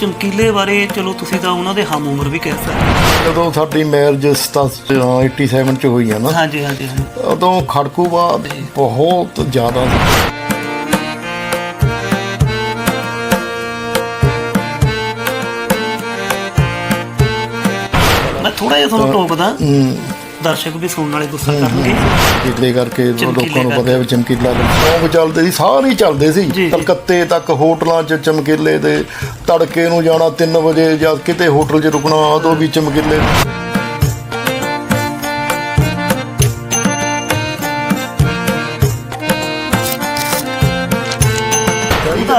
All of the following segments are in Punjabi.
ਚਮਕੀਲੇ ਬਾਰੇ ਚਲੋ ਤੁਸੀਂ ਤਾਂ ਉਹਨਾਂ ਦੇ ਹਮ ਉਮਰ ਵੀ ਕਹਿ ਸਕਦੇ ਜਦੋਂ ਸਾਡੀ ਮੈਰਿਜ 87 ਚ ਹੋਈ ਆ ਨਾ। ਹਾਂਜੀ ਹਾਂਜੀ ਹਾਂਜੀ। ਉਦੋਂ ਖੜਕੂਬਾਦ ਬਹੁਤ ਜ਼ਿਆਦਾ ਸੀ। ਮੈਂ ਥੋੜਾ ਜਿਹਾ ਤੁਹਾਨੂੰ ਟੋਕਦਾ। ਹਮ, ਦਰਸ਼ਕ ਵੀ ਸੁਣਨ ਵਾਲੇ ਗੁੱਸਾ ਕਰਨਗੇ। ਚਮਕੀਲੇ ਕਰਕੇ ਲੋਕਾਂ ਨੂੰ ਪਤਾ ਹੈ ਵੀ ਚਮਕੀਲਾ ਸੌਂਗ ਚੱਲਦੇ ਸੀ ਸਾਰੇ ਚੱਲਦੇ ਸੀ। ਕਲਕੱਤੇ ਤੱਕ ਹੋਟਲਾਂ 'ਚ ਚਮਕੀਲੇ ਦੇ ਤੜਕੇ ਨੂੰ ਜਾਣਾ 3 ਵਜੇ ਜਾਂ ਕਿਤੇ ਹੋਟਲ 'ਚ ਰੁਕਣਾ ਉਦੋਂ ਵੀ ਚਮਕੀਲੇ।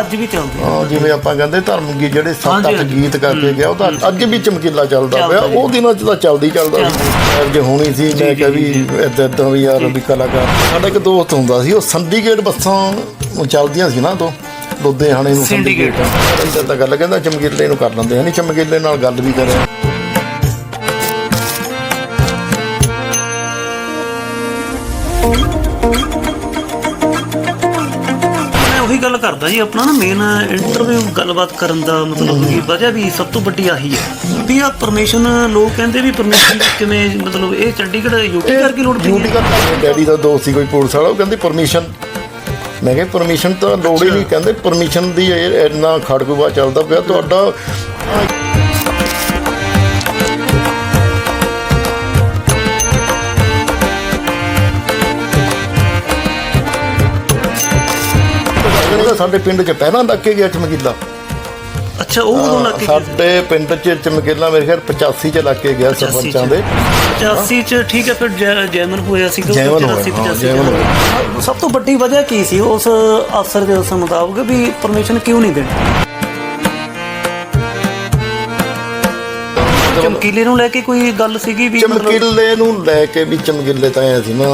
ਅੱਜ ਵੀ ਚੱਲਦੇ ਆ। ਹਾਂ, ਜਿਵੇਂ ਆਪਾਂ ਕਹਿੰਦੇ ਧਰਮ ਗੀ ਜਿਹੜੇ ਸੱਤ ਅੱਠ। ਗੀਤ ਕਰਕੇ ਗਿਆ ਉਹ ਤਾਂ ਅੱਜ ਵੀ ਚਮਕੀਲਾ ਚੱਲਦਾ ਪਿਆ। ਉਹ ਦਿਨਾਂ 'ਚ ਤਾਂ ਚੱਲਦੀ ਚੱਲਦਾ। ਸੀ ਜੇ। ਹੋਣੀ ਸੀ ਮੈਂ ਕਿਹਾ ਵੀ ਇਦਾਂ ਇਦਾਂ ਵੀ ਯਾਰ ਵੀ ਕਲਾਕਾਰ। ਸਾਡਾ ਇੱਕ ਦੋਸਤ ਹੁੰਦਾ ਸੀ ਉਹ ਸੰਡੀਕੇਟ ਬੱਸਾਂ ਚੱਲਦੀਆਂ ਸੀ ਨਾ ਤੋਂ ਲੁਧਿਆਣੇ ਨੂੰ। ਸੰਡੀਕੇਟ ਇਦਾਂ ਤਾਂ ਗੱਲ ਕਹਿੰਦਾ ਚਮਕੀਲੇ ਨੂੰ ਕਰ ਲੈਂਦੇ ਹਨੀ ਚਮਕੀਲੇ ਨਾਲ ਗੱਲ ਵੀ ਕਰਿਆ। ਕਰਦਾ ਜੀ ਆਪਣਾ ਨਾ ਮੇਨ ਇੰਟਰਵਿਊ ਗੱਲਬਾਤ ਕਰਨ ਦਾ ਮਤਲਬ ਕਿ ਵਜ੍ਹਾ ਵੀ ਸਭ ਤੋਂ ਵੱਡੀ ਆਹੀ ਹੈ ਵੀ ਆ ਪਰਮਿਸ਼ਨ ਲੋਕ ਕਹਿੰਦੇ ਵੀ ਪਰਮਿਸ਼ਨ ਕਿਵੇਂ ਮਤਲਬ ਇਹ ਚੰਡੀਗੜ੍ਹ ਯੂਟੀ ਕਰਕੇ ਲੋੜ ਪਈ ਡਿਊਟੀ ਕਰਦਾ ਡੈਡੀ ਦਾ ਦੋਸਤ ਸੀ ਕੋਈ ਪੁਲਿਸ ਵਾਲਾ ਉਹ ਕਹਿੰਦੇ ਪਰਮਿਸ਼ਨ ਮੈਂ ਕਿਹਾ ਪਰਮਿਸ਼ਨ ਤਾਂ ਲੋੜ ਹੀ ਨਹੀਂ ਕਹਿੰਦੇ ਪਰਮਿਸ਼ਨ ਦੀ ਇਹ ਇੰਨਾ ਖੜਕੂਵਾ ਚੱਲਦਾ ਪਿਆ ਤੁਹਾਡਾ ਸਾਡੇ ਪਿੰਡ 'ਚ ਪਹਿਲਾਂ ਲੱਗ ਕੇ ਗਿਆ ਚਮਕੀਲਾ। ਅੱਛਾ ਉਹ ਉਦੋਂ ਲੱਗ ਕੇ ਗਿਆ? ਸੀ। ਸਾਡੇ ਪਿੰਡ 'ਚ ਚਮਕੀਲਾ ਮੇਰੇ ਖਿਆਲ 85 'ਚ ਲੱਗ ਕੇ ਗਿਆ 85 ਸਰਪੰਚਾਂ ਦੇ। 85 ਚ ਠੀਕ ਹੈ ਫਿਰ ਜੈ- ਜੈਮਨ ਹੋਇਆ ਸੀ ਜੈਮਨ ਹੋਇਆ, ਹਾਂ, ਜੈਮਨ ਸਭ ਤੋਂ ਵੱਡੀ ਵਜ੍ਹਾ ਕੀ ਸੀ ਉਸ ਅਫਸਰ ਦੇ ਉਸ ਮੁਤਾਬਕ ਵੀ ਪਰਮਿਸ਼ਨ ਕਿਉਂ ਨਹੀਂ ਦੇਣੀ? ਚਮਕੀਲੇ ਨੂੰ ਲੈ ਕੇ ਕੋਈ ਗੱਲ ਸੀਗੀ ਵੀ ਮਤਲਬ ਚਮਕੀਲੇ ਨੂੰ ਲੈ ਕੇ ਵੀ ਚਮਕੀਲੇ ਤਾਂ ਐ ਸੀ ਨਾ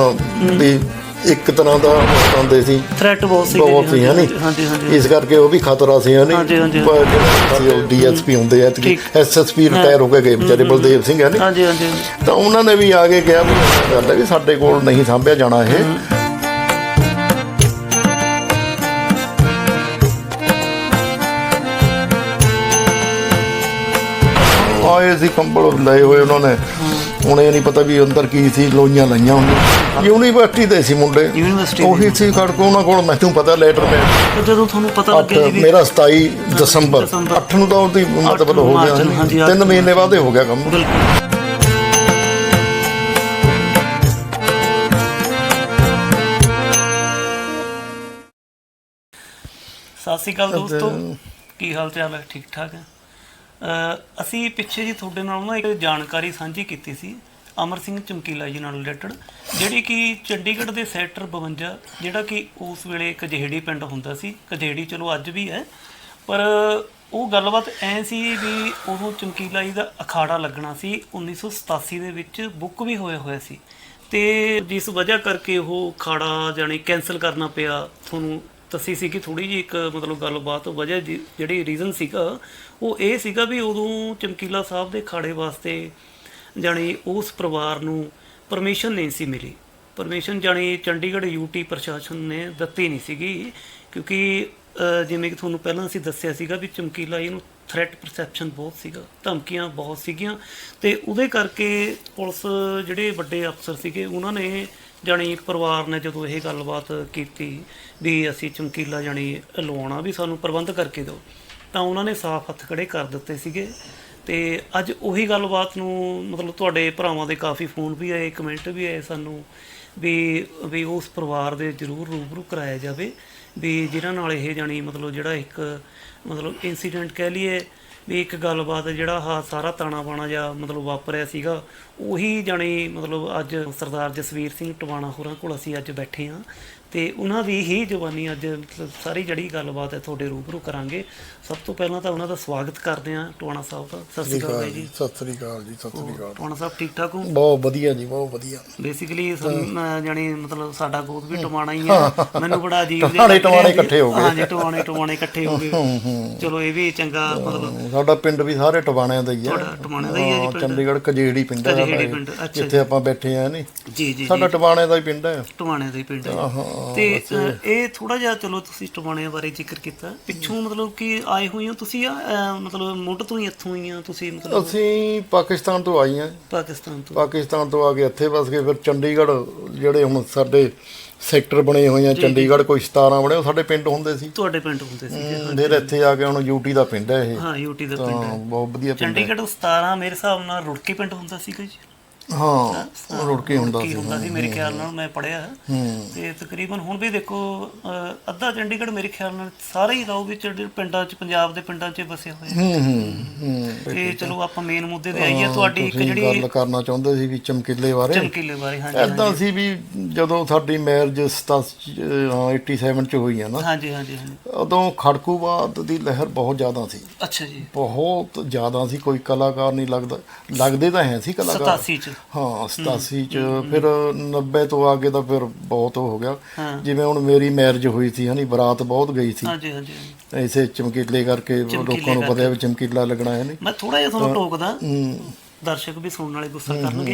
ਵੀ ਇੱਕ ਤਰ੍ਹਾਂ ਦਾ ਹੁੰਦੇ ਸੀ। ਥ੍ਰੈਟ ਬਹੁਤ ਸੀ ਬਹੁਤ ਸੀ ਹਨੀ ਹਾਂਜੀ ਹਾਂਜੀ ਇਸ ਕਰਕੇ ਉਹ ਵੀ ਖਤਰਾ ਸੀ ਹਨੀ ਹਾਂਜੀ, ਹਾਂਜੀ। ਜਿਹੜੇ ਡੀਐਸਪੀ ਹੁੰਦੇ ਆ। ਐਸਐਸਪੀ ਰਿਟਾਇਰ ਹੋ ਕੇ ਗਏ ਵਿਚਾਰੇ ਬਲਦੇਵ ਸਿੰਘ ਹਨੀ ਹਾਂਜੀ ਹਾਂਜੀ ਤਾਂ ਉਹਨਾਂ ਨੇ ਵੀ ਆ ਕੇ ਕਿਹਾ ਵੀ ਗੱਲ ਹੈ ਵੀ ਸਾਡੇ ਕੋਲ ਨਹੀਂ ਸਾਂਭਿਆ ਜਾਣਾ ਇਹ। ਆਏ ਸੀ ਕੰਬਲ ਲਏ ਹੋਏ ਉਹਨਾਂ ਨੇ। ਹੁਣ ਇਹ ਨਹੀਂ ਪਤਾ ਵੀ ਅੰਦਰ ਕੀ ਸੀ ਲੋਈਆਂ ਲਈਆਂ ਹੁੰਦੀਆਂ ਯੂਨੀਵਰਸਿਟੀ ਦੇ ਸੀ ਮੁੰਡੇ। ਯੂਨੀਵਰਸਿਟੀ ਦੇ। ਉਹੀ ਸੀ ਖੜਕੋ ਉਹਨਾਂ ਕੋਲ ਮੈਨੂੰ ਪਤਾ ਲੈਟਰ ਮੈਂ। ਤੇ ਜਦੋਂ ਤੁਹਾਨੂੰ ਪਤਾ ਅੱਠ ਲੱਗਿਆ ਜੀ ਵੀ ਮੇਰਾ 27 ਦਸੰਬਰ। ਦਸੰਬਰ। 8 ਨੂੰ ਤਾਂ ਉਹਦੀ ਮਤਲਬ ਹੋ ਮਾਰਚ ਗਿਆ ਨੂੰ, ਹਾਂਜੀ, ਸੀ। ਅੱਠ ਤਿੰਨ ਮਹੀਨੇ ਬਾਅਦ ਇਹ ਹੋ ਗਿਆ ਕੰਮ। ਬਿਲਕੁਲ। ਸਤਿ ਸ਼੍ਰੀ ਅਕਾਲ ਦੋਸਤੋ। ਕੀ ਹਾਲ ਚਾਲ ਹੈ? ਠੀਕ ਠਾਕ ਹੈ? ਅਸੀਂ ਪਿੱਛੇ ਜੀ ਤੁਹਾਡੇ ਨਾਲ ਨਾ ਇੱਕ ਜਾਣਕਾਰੀ ਸਾਂਝੀ ਕੀਤੀ ਸੀ, ਅਮਰ ਸਿੰਘ ਚਮਕੀਲਾ ਜੀ ਨਾਲ ਰਿਲੇਟਡ ਜਿਹੜੀ ਕਿ ਚੰਡੀਗੜ੍ਹ ਦੇ ਸੈਕਟਰ 52 ਜਿਹੜਾ ਕਿ ਉਸ ਵੇਲੇ ਕਜੇੜੀ ਪਿੰਡ ਹੁੰਦਾ ਸੀ ਕਜੇੜੀ ਚਲੋ ਅੱਜ ਵੀ ਹੈ, ਪਰ ਉਹ ਗੱਲਬਾਤ ਐ ਸੀ ਵੀ ਉਹ ਚਮਕੀਲਾ ਜੀ ਦਾ ਅਖਾੜਾ ਲੱਗਣਾ ਸੀ 1987 ਦੇ ਵਿੱਚ ਬੁੱਕ ਵੀ ਹੋਇਆ ਹੋਇਆ ਸੀ, ਤੇ ਜਿਸ ਵਜ੍ਹਾ ਕਰਕੇ ਉਹ ਅਖਾੜਾ ਜਾਨੀ ਕੈਨਸਲ ਕਰਨਾ ਪਿਆ, ਤੁਹਾਨੂੰ ਦੱਸੀ ਸੀ ਕਿ ਥੋੜੀ ਜਿਹੀ ਇੱਕ ਮਤਲਬ ਗੱਲਬਾਤ ਵਜ੍ਹਾ ਜੀ- ਜਿਹੜੀ ਰੀਜ਼ਨ ਸੀਗਾ ਉਹ ਇਹ ਸੀਗਾ ਵੀ ਉਦੋਂ ਚਮਕੀਲਾ ਸਾਹਿਬ ਦੇ ਖਾੜੇ ਵਾਸਤੇ ਜਾਣੀ ਉਸ ਪਰਿਵਾਰ ਨੂੰ ਪਰਮਿਸ਼ਨ ਨਹੀਂ ਸੀ ਮਿਲੀ। ਪਰਮਿਸ਼ਨ ਜਾਣੀ ਚੰਡੀਗੜ੍ਹ ਯੂਟੀ ਪ੍ਰਸ਼ਾਸਨ ਨੇ ਦਿੱਤੀ ਨਹੀਂ ਸੀਗੀ ਕਿਉਂਕਿ ਜਿਵੇਂ ਕਿ ਤੁਹਾਨੂੰ ਪਹਿਲਾਂ ਅਸੀਂ ਦੱਸਿਆ ਸੀਗਾ ਵੀ ਚਮਕੀਲਾ ਜੀ ਨੂੰ ਥ੍ਰੈਟ ਪਰਸੈਪਸ਼ਨ ਬਹੁਤ ਸੀਗਾ, ਧਮਕੀਆਂ ਬਹੁਤ ਸੀਗੀਆਂ ਤੇ ਉਹਦੇ ਕਰਕੇ ਪੁਲਿਸ ਜਿਹੜੇ ਵੱਡੇ ਅਫਸਰ ਸੀਗੇ ਉਹਨਾਂ ਨੇ ਜਾਣੀ ਪਰਿਵਾਰ ਨੇ ਜਦੋਂ ਇਹ ਗੱਲਬਾਤ ਕੀਤੀ ਵੀ ਅਸੀਂ ਚਮਕੀਲਾ ਜਾਣੀ ਲਵਾਉਣਾ ਵੀ ਸਾਨੂੰ ਪ੍ਰਬੰਧ ਕਰਕੇ ਦਿਓ। ਤਾਂ ਉਹਨਾਂ ਨੇ ਸਾਫ਼ ਹੱਥ ਖੜੇ ਕਰ ਦਿੱਤੇ ਸੀਗੇ। ਤੇ ਅੱਜ ਉਹੀ ਗੱਲਬਾਤ ਨੂੰ ਮਤਲਬ ਤੁਹਾਡੇ ਭਰਾਵਾਂ ਦੇ ਕਾਫੀ ਫੋਨ ਵੀ ਆਏ, ਕਮੈਂਟ ਵੀ ਆਏ ਸਾਨੂੰ ਵੀ ਵੀ ਉਸ ਪਰਿਵਾਰ ਦੇ ਜ਼ਰੂਰ ਰੂਬਰੂ ਕਰਾਇਆ ਜਾਵੇ, ਵੀ ਜਿਹਨਾਂ ਨਾਲ ਇਹ ਜਾਣੀ ਮਤਲਬ ਜਿਹੜਾ ਇੱਕ ਮਤਲਬ ਇਨਸੀਡੈਂਟ ਕਹਿ ਲਈਏ, ਵੀ ਇੱਕ ਗੱਲਬਾਤ ਜਿਹੜਾ ਆਹ ਸਾਰਾ ਤਾਣਾ ਬਾਣਾ ਜਾਂ ਮਤਲਬ ਵਾਪਰਿਆ ਸੀਗਾ, ਉਹੀ ਜਾਣੀ ਮਤਲਬ ਅੱਜ ਸਰਦਾਰ ਜਸਵੀਰ ਸਿੰਘ ਟਵਾਣਾ ਹੋਰਾਂ ਕੋਲ ਅਸੀਂ ਅੱਜ ਬੈਠੇ ਹਾਂ। ਤੇ ਉਹਨਾਂ ਦੀ ਹੀ ਜ਼ੁਬਾਨੀ ਅੱਜ ਮਤਲਬ ਸਾਰੀ ਜਿਹੜੀ ਗੱਲਬਾਤ ਹੈ ਤੁਹਾਡੇ ਰੂਬਰੂ ਕਰਾਂਗੇ। ਸਭ ਤੋਂ ਪਹਿਲਾਂ ਤਾਂ ਉਹਨਾਂ ਦਾ ਸਵਾਗਤ ਕਰਦੇ ਹਾਂ ਟਵਾਣਾ ਸਾਹਿਬ ਦਾ। ਸਤਿ ਸ਼੍ਰੀ ਅਕਾਲ ਬਾਈ ਜੀ। ਸਤਿ ਸ੍ਰੀ ਅਕਾਲ ਜੀ ਸਤਿ ਸ੍ਰੀ ਅਕਾਲ। ਟਵਾਣਾ ਸਾਹਿਬ ਠੀਕ ਠਾਕ ਹੋ? ਬਹੁਤ ਵਧੀਆ ਜੀ ਬਹੁਤ ਵਧੀਆ। ਬੇਸਿਕਲੀ ਜਾਨੀ ਮਤਲਬ ਸਾਡਾ ਗੋਤ ਵੀ ਟਵਾਣਾ ਹੀ ਹੈ। ਮੈਨੂੰ ਬੜਾ ਅਜੀਬ ਜਿਹਾ ਟਵਾਣੇ ਜੀ। ਇਕੱਠੇ ਹੋ ਗਏ। ਹਾਂਜੀ ਟਵਾਣੇ ਟਵਾਣੇ ਇਕੱਠੇ ਹੋ ਗਏ। ਚਲੋ ਇਹ ਵੀ ਚੰਗਾ ਮਤਲਬ ਸਾਡਾ ਪਿੰਡ ਵੀ ਸਾਰੇ ਟਵਾਣਿਆਂ ਦਾ ਹੀ ਹੈ। ਤੁਹਾਡਾ ਦਾ ਹੀ ਹੈ ਜੀ ਹਾਂ? ਚੰਡੀਗੜ੍ਹ ਕਜੇੜੀ ਪਿੰਡ ਹੈ ਜਿੱਥੇ ਆਪਾਂ ਬੈਠੇ ਆ ਨਹੀਂ ਜੀ ਜੀ ਸਾਡਾ ਟਵਾਣੇ ਦਾ ਹੀ ਪਿੰਡ ਹੈ। ਟਵਾਣੇ ਦਾ ਹੀ ਪਿੰਡ ਹੈ ਹਾਂ। ਤੇ ਅ, ਇਹ ਥੋੜਾ ਜਿਹਾ ਚਲੋ ਤੁਸੀਂ ਟਵਾਣਿਆਂ ਬਾਰੇ ਜ਼ਿਕਰ ਕੀਤਾ। ਪਿੱਛੋਂ ਮਤਲਬ ਕਿ ਆਏ ਹੋਏ ਹੋ ਤੁਸੀਂ ਆ ਅ, ਮਤਲਬ ਮੁੱਢ ਤੋਂ ਹੀ ਇੱਥੋਂ ਹੀ ਆ ਤੁਸੀਂ ਮਤਲਬ? ਅਸੀਂ ਪਾਕਿਸਤਾਨ ਤੋਂ ਆਈ ਹਾਂ। ਪਾਕਿਸਤਾਨ ਤੋਂ। ਪਾਕਿਸਤਾਨ ਤੋਂ ਆ ਕੇ ਇੱਥੇ ਵਸ ਗਏ ਫਿਰ ਚੰਡੀਗੜ੍ਹ ਜਿਹੜੇ ਹੁਣ ਸਾਡੇ ਸੈਕਟਰ ਬਣੇ ਹੋਏ ਆ ਚੰਡੀਗੜ੍ਹ ਕੋਈ 17 ਬਣੇ ਉਹ ਸਾਡੇ ਪਿੰਡ ਹੁੰਦੇ ਸੀ। ਤੁਹਾਡੇ ਪਿੰਡ ਹੁੰਦੇ ਸੀ ਫਿਰ ਇੱਥੇ ਆ ਕੇ ਹੁਣ ਯੂਟੀ ਦਾ ਪਿੰਡ ਹੈ ਇਹ। ਹਾਂ ਯੂਟੀ ਦਾ ਪਿੰਡ ਤਾਂ ਬਹੁਤ ਵਧੀਆ ਪਿੰਡ ਹੈ। ਚੰਡੀਗੜ੍ਹ 17 ਮੇਰੇ ਹਿਸਾਬ ਨਾਲ ਰੁੜਕੀ ਪਿੰਡ ਹੁੰਦਾ ਸੀਗਾ ਜੀ। ਹਾਂ ਰੁੜਕੇ ਹੁੰਦਾ ਕੀ ਸੀ ਹੁੰਦਾ ਸੀ ਮੇਰੇ ਖਿਆਲ ਨਾਲ ਮੈਂ ਪੜਿਆ ਹੂੰ। ਤੇ ਤਕਰੀਬਨ ਹੁਣ ਵੀ ਦੇਖੋ ਅੱਧਾ ਚੰਡੀਗੜ੍ਹ ਮੇਰੇ ਖਿਆਲ ਨਾਲ ਸਾਰਾ ਹੀ ਰਾਓ ਵਿੱਚ ਪਿੰਡਾਂ 'ਚ ਪੰਜਾਬ ਦੇ ਪਿੰਡਾਂ 'ਚ ਵਸੇ ਹੋਏ। ਹੂੰ ਤੇ ਚਲੋ ਆਪਾਂ ਮੇਨ ਮੁੱਦੇ ਤੇ ਆਈਏ ਤੁਹਾਡੀ ਇੱਕ ਜਿਹੜੀ ਗੱਲ ਕਰਨਾ ਚਾਹੁੰਦੇ ਸੀ ਵੀ ਚਮਕੀਲੇ ਬਾਰੇ। ਚਮਕੀਲੇ ਬਾਰੇ ਹਾਂਜੀ ਐਦਾਂ ਸੀ ਵੀ ਜਦੋਂ ਸਾਡੀ ਮੈਰਿਜ 87 ਚ ਹੋਈ ਆ ਨਾ ਹਾਂਜੀ ਹਾਂਜੀ ਹਾਂਜੀ। ਉਦੋਂ ਖੜਕੂਬਾਦ ਦੀ ਲਹਿਰ ਬਹੁਤ ਜ਼ਿਆਦਾ ਸੀ। ਅੱਛਾ ਜੀ। ਬਹੁਤ ਜ਼ਿਆਦਾ ਸੀ ਕੋਈ ਕਲਾਕਾਰ ਨਹੀਂ ਲੱਗਦਾ ਲੱਗਦੇ ਤਾਂ ਹੈ ਸੀ ਕਲਾਕਾਰ। 87 ਚ। ਹਾਂ 87 ਚ ਫਿਰ 90 ਤੋਂ ਅੱਗੇ ਤਾਂ ਫਿਰ ਬਹੁਤ ਹੋ ਗਿਆ। ਜਿਵੇਂ ਹੁਣ ਮੇਰੀ ਮੈਰਿਜ ਹੋਈ ਸੀ ਹਨੀ ਬਰਾਤ ਬਹੁਤ ਗਈ ਸੀ। ਹਾਂਜੀ ਹਾਂਜੀ। ਐਸੇ ਚਮਕੀਲੇ ਕਰਕੇ ਲੋਕਾਂ ਨੂੰ ਪਤਾ ਹੈ ਵੀ ਚਮਕੀਲਾ ਲੱਗਣਾ ਹੈ ਨਹੀਂ ਮੈਂ ਥੋੜਾ ਜਿਹਾ ਤੁਹਾਨੂੰ ਟੋਕਦਾ। ਹੂੰ। ਦਰਸ਼ਕ ਵੀ ਸੁਣਨ ਵਾਲੇ ਗੁੱਸਾ ਕਰਨਗੇ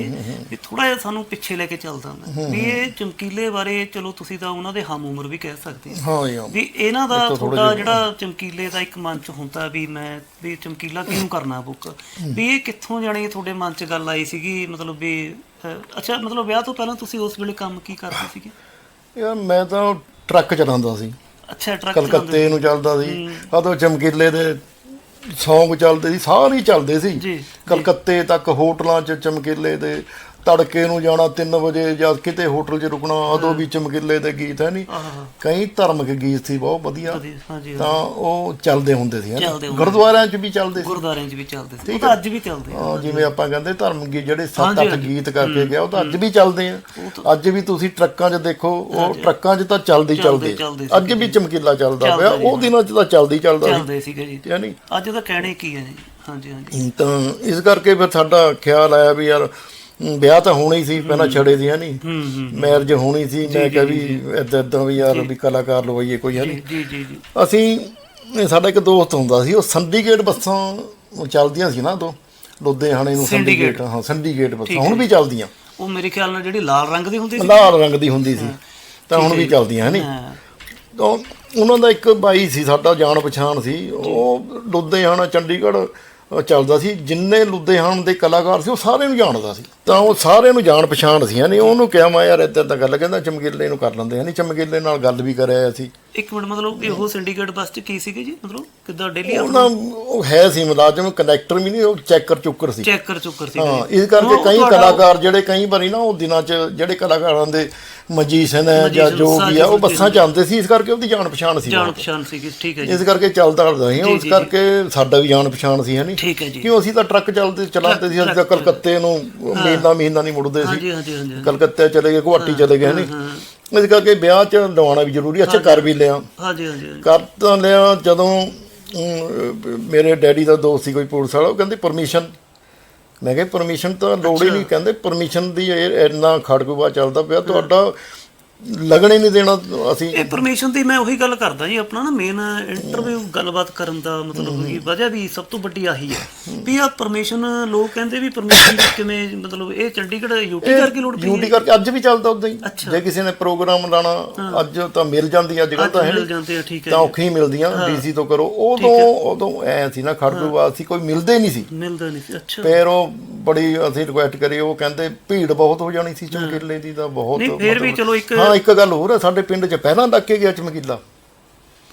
ਵੀ ਥੋੜਾ ਜਿਹਾ ਸਾਨੂੰ ਪਿੱਛੇ ਲੈ ਕੇ ਚੱਲਦਾ ਮੈਂ। ਵੀ ਇਹ ਚਮਕੀਲੇ ਬਾਰੇ ਚਲੋ ਤੁਸੀਂ ਤਾਂ ਉਹਨਾਂ ਦੇ ਹਮ ਉਮਰ ਵੀ ਕਹਿ ਸਕਦੇ ਹੋ ਵੀ ਇਹਨਾਂ ਦਾ ਤੁਹਾਡਾ ਜਿਹੜਾ ਚਮਕੀਲੇ ਦਾ ਇੱਕ ਮਨ ਚ ਹੁੰਦਾ ਵੀ ਮੈਂ ਵੀ ਚਮਕੀਲਾ ਕਿਉਂ ਕਰਨਾ ਬੁੱਕ? ਵੀ ਇਹ ਕਿੱਥੋਂ ਜਾਣੀ ਤੁਹਾਡੇ ਮਨ ਚ ਗੱਲ ਆਈ ਸੀਗੀ ਮਤਲਬ ਵੀ ਅੱਛਾ ਮਤਲਬ ਵਿਆਹ ਤੋਂ ਪਹਿਲਾਂ ਤੁਸੀਂ ਉਸ ਵੇਲੇ ਕੰਮ ਕੀ ਕਰਦੇ ਸੀਗੇ? ਯਾਰ ਮੈਂ ਤਾਂ ਟਰੱਕ ਚਲਾਉਂਦਾ ਸੀ। ਅੱਛਾ ਟਰੱਕ ਚਲਾਉਂਦੇ ਕਲਕੱਤੇ ਨੂੰ ਚੱਲਦਾ ਸੀ। ਉਦੋਂ ਚਮਕੀਲੇ ਦੇ ਸੌਂਗ ਚੱਲਦੇ ਸੀ ਸਾਰੇ ਹੀ ਚੱਲਦੇ ਸੀ। ਜੀ, ਕਲਕੱਤੇ ਤੱਕ ਹੋਟਲਾਂ 'ਚ ਚਮਕੀਲੇ ਦੇ ਤੜਕੇ ਨੂੰ ਜਾਣਾ 3 ਵਜੇ ਜਾਂ ਕਿਤੇ ਹੋਟਲ 'ਚ ਰੁਕਣਾ ਉਦੋਂ ਵੀ ਚਮਕੀਲੇ ਦੇ ਗੀਤ ਹੈ ਨਹੀਂ ਕਈ ਧਾਰਮਿਕ ਗੀਤ ਸੀ ਬਹੁਤ ਵਧੀਆ। ਤਾਂ ਉਹ ਚੱਲਦੇ ਹੁੰਦੇ ਸੀ ਗੁਰਦੁਆਰਿਆਂ 'ਚ ਵੀ ਚੱਲਦੇ ਸੀ। ਗੁਰਦਾਰਿਆਂ 'ਚ ਵੀ ਚੱਲਦੇ ਸੀ। ਉਹ ਤਾਂ ਅੱਜ ਵੀ ਚੱਲਦੇ ਆ। ਜਿਵੇਂ ਆਪਾਂ ਕਹਿੰਦੇ ਧਰਮ ਗੀਤ ਜਿਹੜੇ ਸੱਤ ਅੱਠ। ਗੀਤ ਕਰਕੇ ਗਿਆ ਉਹ ਤਾਂ ਅੱਜ ਵੀ ਚੱਲਦੇ ਆ। ਅੱਜ ਵੀ ਤੁਸੀਂ ਟਰੱਕਾਂ 'ਚ ਦੇਖੋ ਉਹ ਟਰੱਕਾਂ 'ਚ ਤਾਂ ਚੱਲਦੇ ਚੱਲਦੇ- ਅੱਜ ਵੀ ਚਮਕੀਲਾ ਚੱਲਦਾ ਪਿਆ। ਉਹ ਦਿਨਾਂ 'ਚ ਤਾਂ ਚੱਲਦੀ ਚੱਲਦਾ ਸੀ। ਚੱਲਦੇ ਸੀਗੇ ਜੀ। ਨਹੀਂ ਅੱਜ ਤਾਂ ਕਹਿਣੇ ਕੀ ਹੈ ਜੀ। ਹਾਂਜੀ ਹਾਂਜੀ। ਤਾਂ ਇਸ ਕਰਕੇ ਫਿਰ ਸਾਡਾ ਖਿਆਲ ਆਇਆ ਵੀ ਯਾਰ ਵਿਆਹ ਤਾਂ ਹੋਣਾ ਹੀ ਸੀ ਪਹਿਲਾਂ ਛੜੇ ਦੀ ਹੈ ਨਹੀਂ। ਹੂੰ ਹੂੰ ਮੈਰਿਜ ਹੋਣੀ ਸੀ ਮੈਂ ਕਿਹਾ ਵੀ ਏਦਾਂ ਏਦਾਂ ਵੀ ਯਾਰ ਵੀ ਕਲਾਕਾਰ ਲਵਾਈਏ ਕੋਈ ਹੈ ਨਹੀਂ। ਜੀ ਜੀ ਜੀ। ਅਸੀਂ ਇਹ ਸਾਡਾ ਇੱਕ ਦੋਸਤ ਹੁੰਦਾ ਸੀ ਉਹ ਸੰਡੀਗੇਟ ਬੱਸਾਂ ਚੱਲਦੀਆਂ ਸੀ ਨਾ ਉਦੋਂ। ਲੁਧਿਆਣੇ ਨੂੰ ਸੰਡੀਗੇਟ ਹਾਂ ਸੰਡੀਗੇਟ ਬੱਸਾਂ ਹੁਣ ਵੀ ਚੱਲਦੀਆਂ। ਉਹ ਮੇਰੇ ਖਿਆਲ ਨਾਲ ਜਿਹੜੀ ਲਾਲ ਰੰਗ ਦੀ ਹੁੰਦੀ ਸੀ ਲਾਲ ਰੰਗ ਦੀ ਹੁੰਦੀ ਸੀ ਤਾਂ ਹੁਣ ਵੀ ਚੱਲਦੀਆਂ ਹੈ ਨਹੀਂ ਤਾਂ ਉਹਨਾਂ ਦਾ ਇੱਕ ਬਾਈ ਸੀ ਸਾਡਾ ਜਾਣ ਪਛਾਣ ਸੀ। ਉਹ ਲੁਧਿਆਣਾ ਚੰਡੀਗੜ੍ਹ ਚੱਲਦਾ ਸੀ, ਜਿੰਨੇ ਲੁਧਿਆਣਾ ਦੇ ਕਲਾਕਾਰ ਸੀ, ਉਹ ਸਾਰਿਆਂ ਨੂੰ ਜਾਣਦਾ ਸੀ। ਤਾਂ ਉਹ ਸਾਰਿਆਂ ਨੂੰ ਜਾਣ ਪਛਾਣ ਸੀ ਨਹੀਂ ਉਹਨੂੰ ਕਿਹਾ ਮੈਂ, ਯਾਰ ਇੱਧਰ ਤਾਂ ਗੱਲ ਕਹਿੰਦਾ, ਚਮਕੀਲੇ ਨੂੰ ਕਰ ਲੈਂਦੇ ਨਹੀਂ ਚਮਕੀਲੇ ਨਾਲ ਗੱਲ ਵੀ ਕਰਿਆ ਅਸੀਂ ਇੱਕ ਮਿੰਟ ਮਤਲਬ ਇਹੋ ਸਿੰਡੀਕੇਟ ਬੱਸ ਚ ਕੀ ਸੀਗੇ ਜੀ? ਮਤਲਬ ਕਿੱਦਾਂ ਡੇਲੀ ਉਹਨਾਂ ਉਹ ਹੈ ਸੀ ਮੁਲਾਜ਼ਮ ਕਨੈਕਟਰ ਵੀ ਨਹੀਂ ਉਹ ਚੈਕਰ ਚੁੱਕਰ ਸੀ। ਚੈੱਕ ਕਰ ਚੁੱਕਰ ਸੀਗੇ ਹਾਂ ਇਸ ਕਰਕੇ ਉਹ ਕਈ ਕਲਾਕਾਰ ਜਿਹੜੇ ਕਈ ਵਾਰੀ ਨਾ ਉਹ ਦਿਨਾਂ 'ਚ ਜਿਹੜੇ ਕਲਾਕਾਰਾਂ ਦੇ ਮਜੀਸ਼ਨ ਹੈ ਜਾਂ ਜੋ ਵੀ ਆ ਉਹ ਬੱਸਾਂ 'ਚ ਆਉਂਦੇ ਸੀ ਇਸ ਕਰਕੇ ਉਹਦੀ ਜਾਣ ਪਛਾਣ ਸੀ ਜਾਣ ਪਛਾਣ ਸੀਗੀ ਠੀਕ ਹੈ ਜੀ। ਇਸ ਕਰਕੇ ਚੱਲਦਾ ਹਲਦਾ ਸੀ ਉਸ ਕਰਕੇ ਸਾਡਾ ਵੀ ਜਾਣ ਪਛਾਣ ਸੀ ਹੈ ਜੀ। ਕਿਉਂ ਅਸੀਂ ਤਾਂ ਟਰੱਕ ਚੱਲਦੇ ਚਲਾਉਂਦੇ ਸੀ ਅਸੀਂ ਤਾਂ ਕਲਕੱਤੇ ਨੂੰ ਮਹੀਨਾ ਮਹੀਨਾ ਨਹੀਂ ਮੁੜਦੇ ਸੀ। ਹਾਂਜੀ ਹਾਂਜੀ ਹਾਂਜੀ। ਕਲਕੱਤੇ ਚਲੇ ਗਏ ਗੁਹਾਟੀ ਚਲੇ ਗਏ ਹਨੀ ਇਸ ਕਰਕੇ ਵਿਆਹ 'ਚ ਲਵਾਉਣਾ ਵੀ ਜ਼ਰੂਰੀ ਅੱਛਾ ਕਰ ਵੀ ਲਿਆ। ਹਾਂਜੀ ਹਾਂਜੀ ਹਾਂਜੀ। ਕਰ ਤਾਂ ਲਿਆ ਜਦੋਂ ਅਮ, ਮੇਰੇ ਡੈਡੀ ਦਾ ਦੋਸਤ ਸੀ ਕੋਈ ਪੁਲਿਸ ਵਾਲਾ ਉਹ ਕਹਿੰਦੇ ਪਰਮਿਸ਼ਨ ਮੈਂ ਕਿਹਾ ਪਰਮਿਸ਼ਨ ਤਾਂ ਲੋੜ ਹੀ ਨਹੀਂ। ਕਹਿੰਦੇ ਪਰਮਿਸ਼ਨ ਦੀ ਇਹ ਇੰਨਾ ਖੜਕੂਵਾ ਚੱਲਦਾ ਪਿਆ ਤੁਹਾਡਾ ਲੱਗਣੇ ਨਹੀਂ ਦੇਣਾ ਅਸੀਂ। ਇਹ ਪਰਮਿਸ਼ਨ ਦੀ ਮੈਂ ਉਹੀ ਗੱਲ ਕਰਦਾ ਜੀ ਆਪਣਾ ਨਾ ਮੇਨ ਇੰਟਰਵਿਊ ਗੱਲਬਾਤ ਕਰਨ ਦਾ ਮਤਲਬ ਕਿ ਵਜ੍ਹਾ ਵੀ ਸਭ ਤੋਂ ਵੱਡੀ ਆਹੀ ਹੈ ਵੀ ਆ ਪਰਮਿਸ਼ਨ ਲੋਕ ਕਹਿੰਦੇ ਵੀ ਪਰਮਿਸ਼ਨ ਕਿਵੇਂ ਮਤਲਬ ਇਹ ਚੰਡੀਗੜ੍ਹ ਯੂਟੀ ਕਰਕੇ ਲੋੜ ਪਈ ਡਿਊਟੀ ਕਰਕੇ ਅੱਜ ਵੀ ਚੱਲਦਾ ਉਦਾਂ ਹੀ। ਜੇ ਕਿਸੇ ਨੇ ਪ੍ਰੋਗਰਾਮ ਲਾਣਾ ਅੱਜ ਤਾਂ ਮਿਲ ਜਾਂਦੀ ਅੱਜ ਕੱਲ ਤਾਂ ਹੈ ਮਿਲ ਜਾਂਦੇ ਆ ਠੀਕ ਹੈ ਤਾਂ ਔਖੀ ਮਿਲਦੀਆਂ ਡੀਸੀ ਤੋਂ ਕਰੋ। ਉਦੋਂ ਉਦੋਂ ਐ ਸੀ ਨਾ ਖੜਕੂਵਾਦ ਸੀ ਕੋਈ ਮਿਲਦੇ ਨਹੀਂ ਸੀ। ਮਿਲਦਾ ਨਹੀਂ ਸੀ ਅੱਛਾ। ਫਿਰ ਉਹ ਬੜੀ ਅਸੀਂ ਰਿਕੁਐਸਟ ਕਰੀ ਉਹ ਕਹਿੰਦੇ ਭੀੜ ਬਹੁਤ ਹੋ ਜਾਣੀ ਸੀ ਚਮਕੀਲੇ ਦੀ ਤਾਂ ਬਹੁਤ ਨਹੀਂ ਫਿਰ ਵੀ ਚਲੋ ਇੱਕ ਹਾਂ ਇੱਕ ਗੱਲ ਹੋਰ ਹੈ ਸਾਡੇ ਪਿੰਡ 'ਚ ਪਹਿਲਾਂ ਲੱਗ ਕੇ ਗਿਆ ਚਮਕੀਲਾ।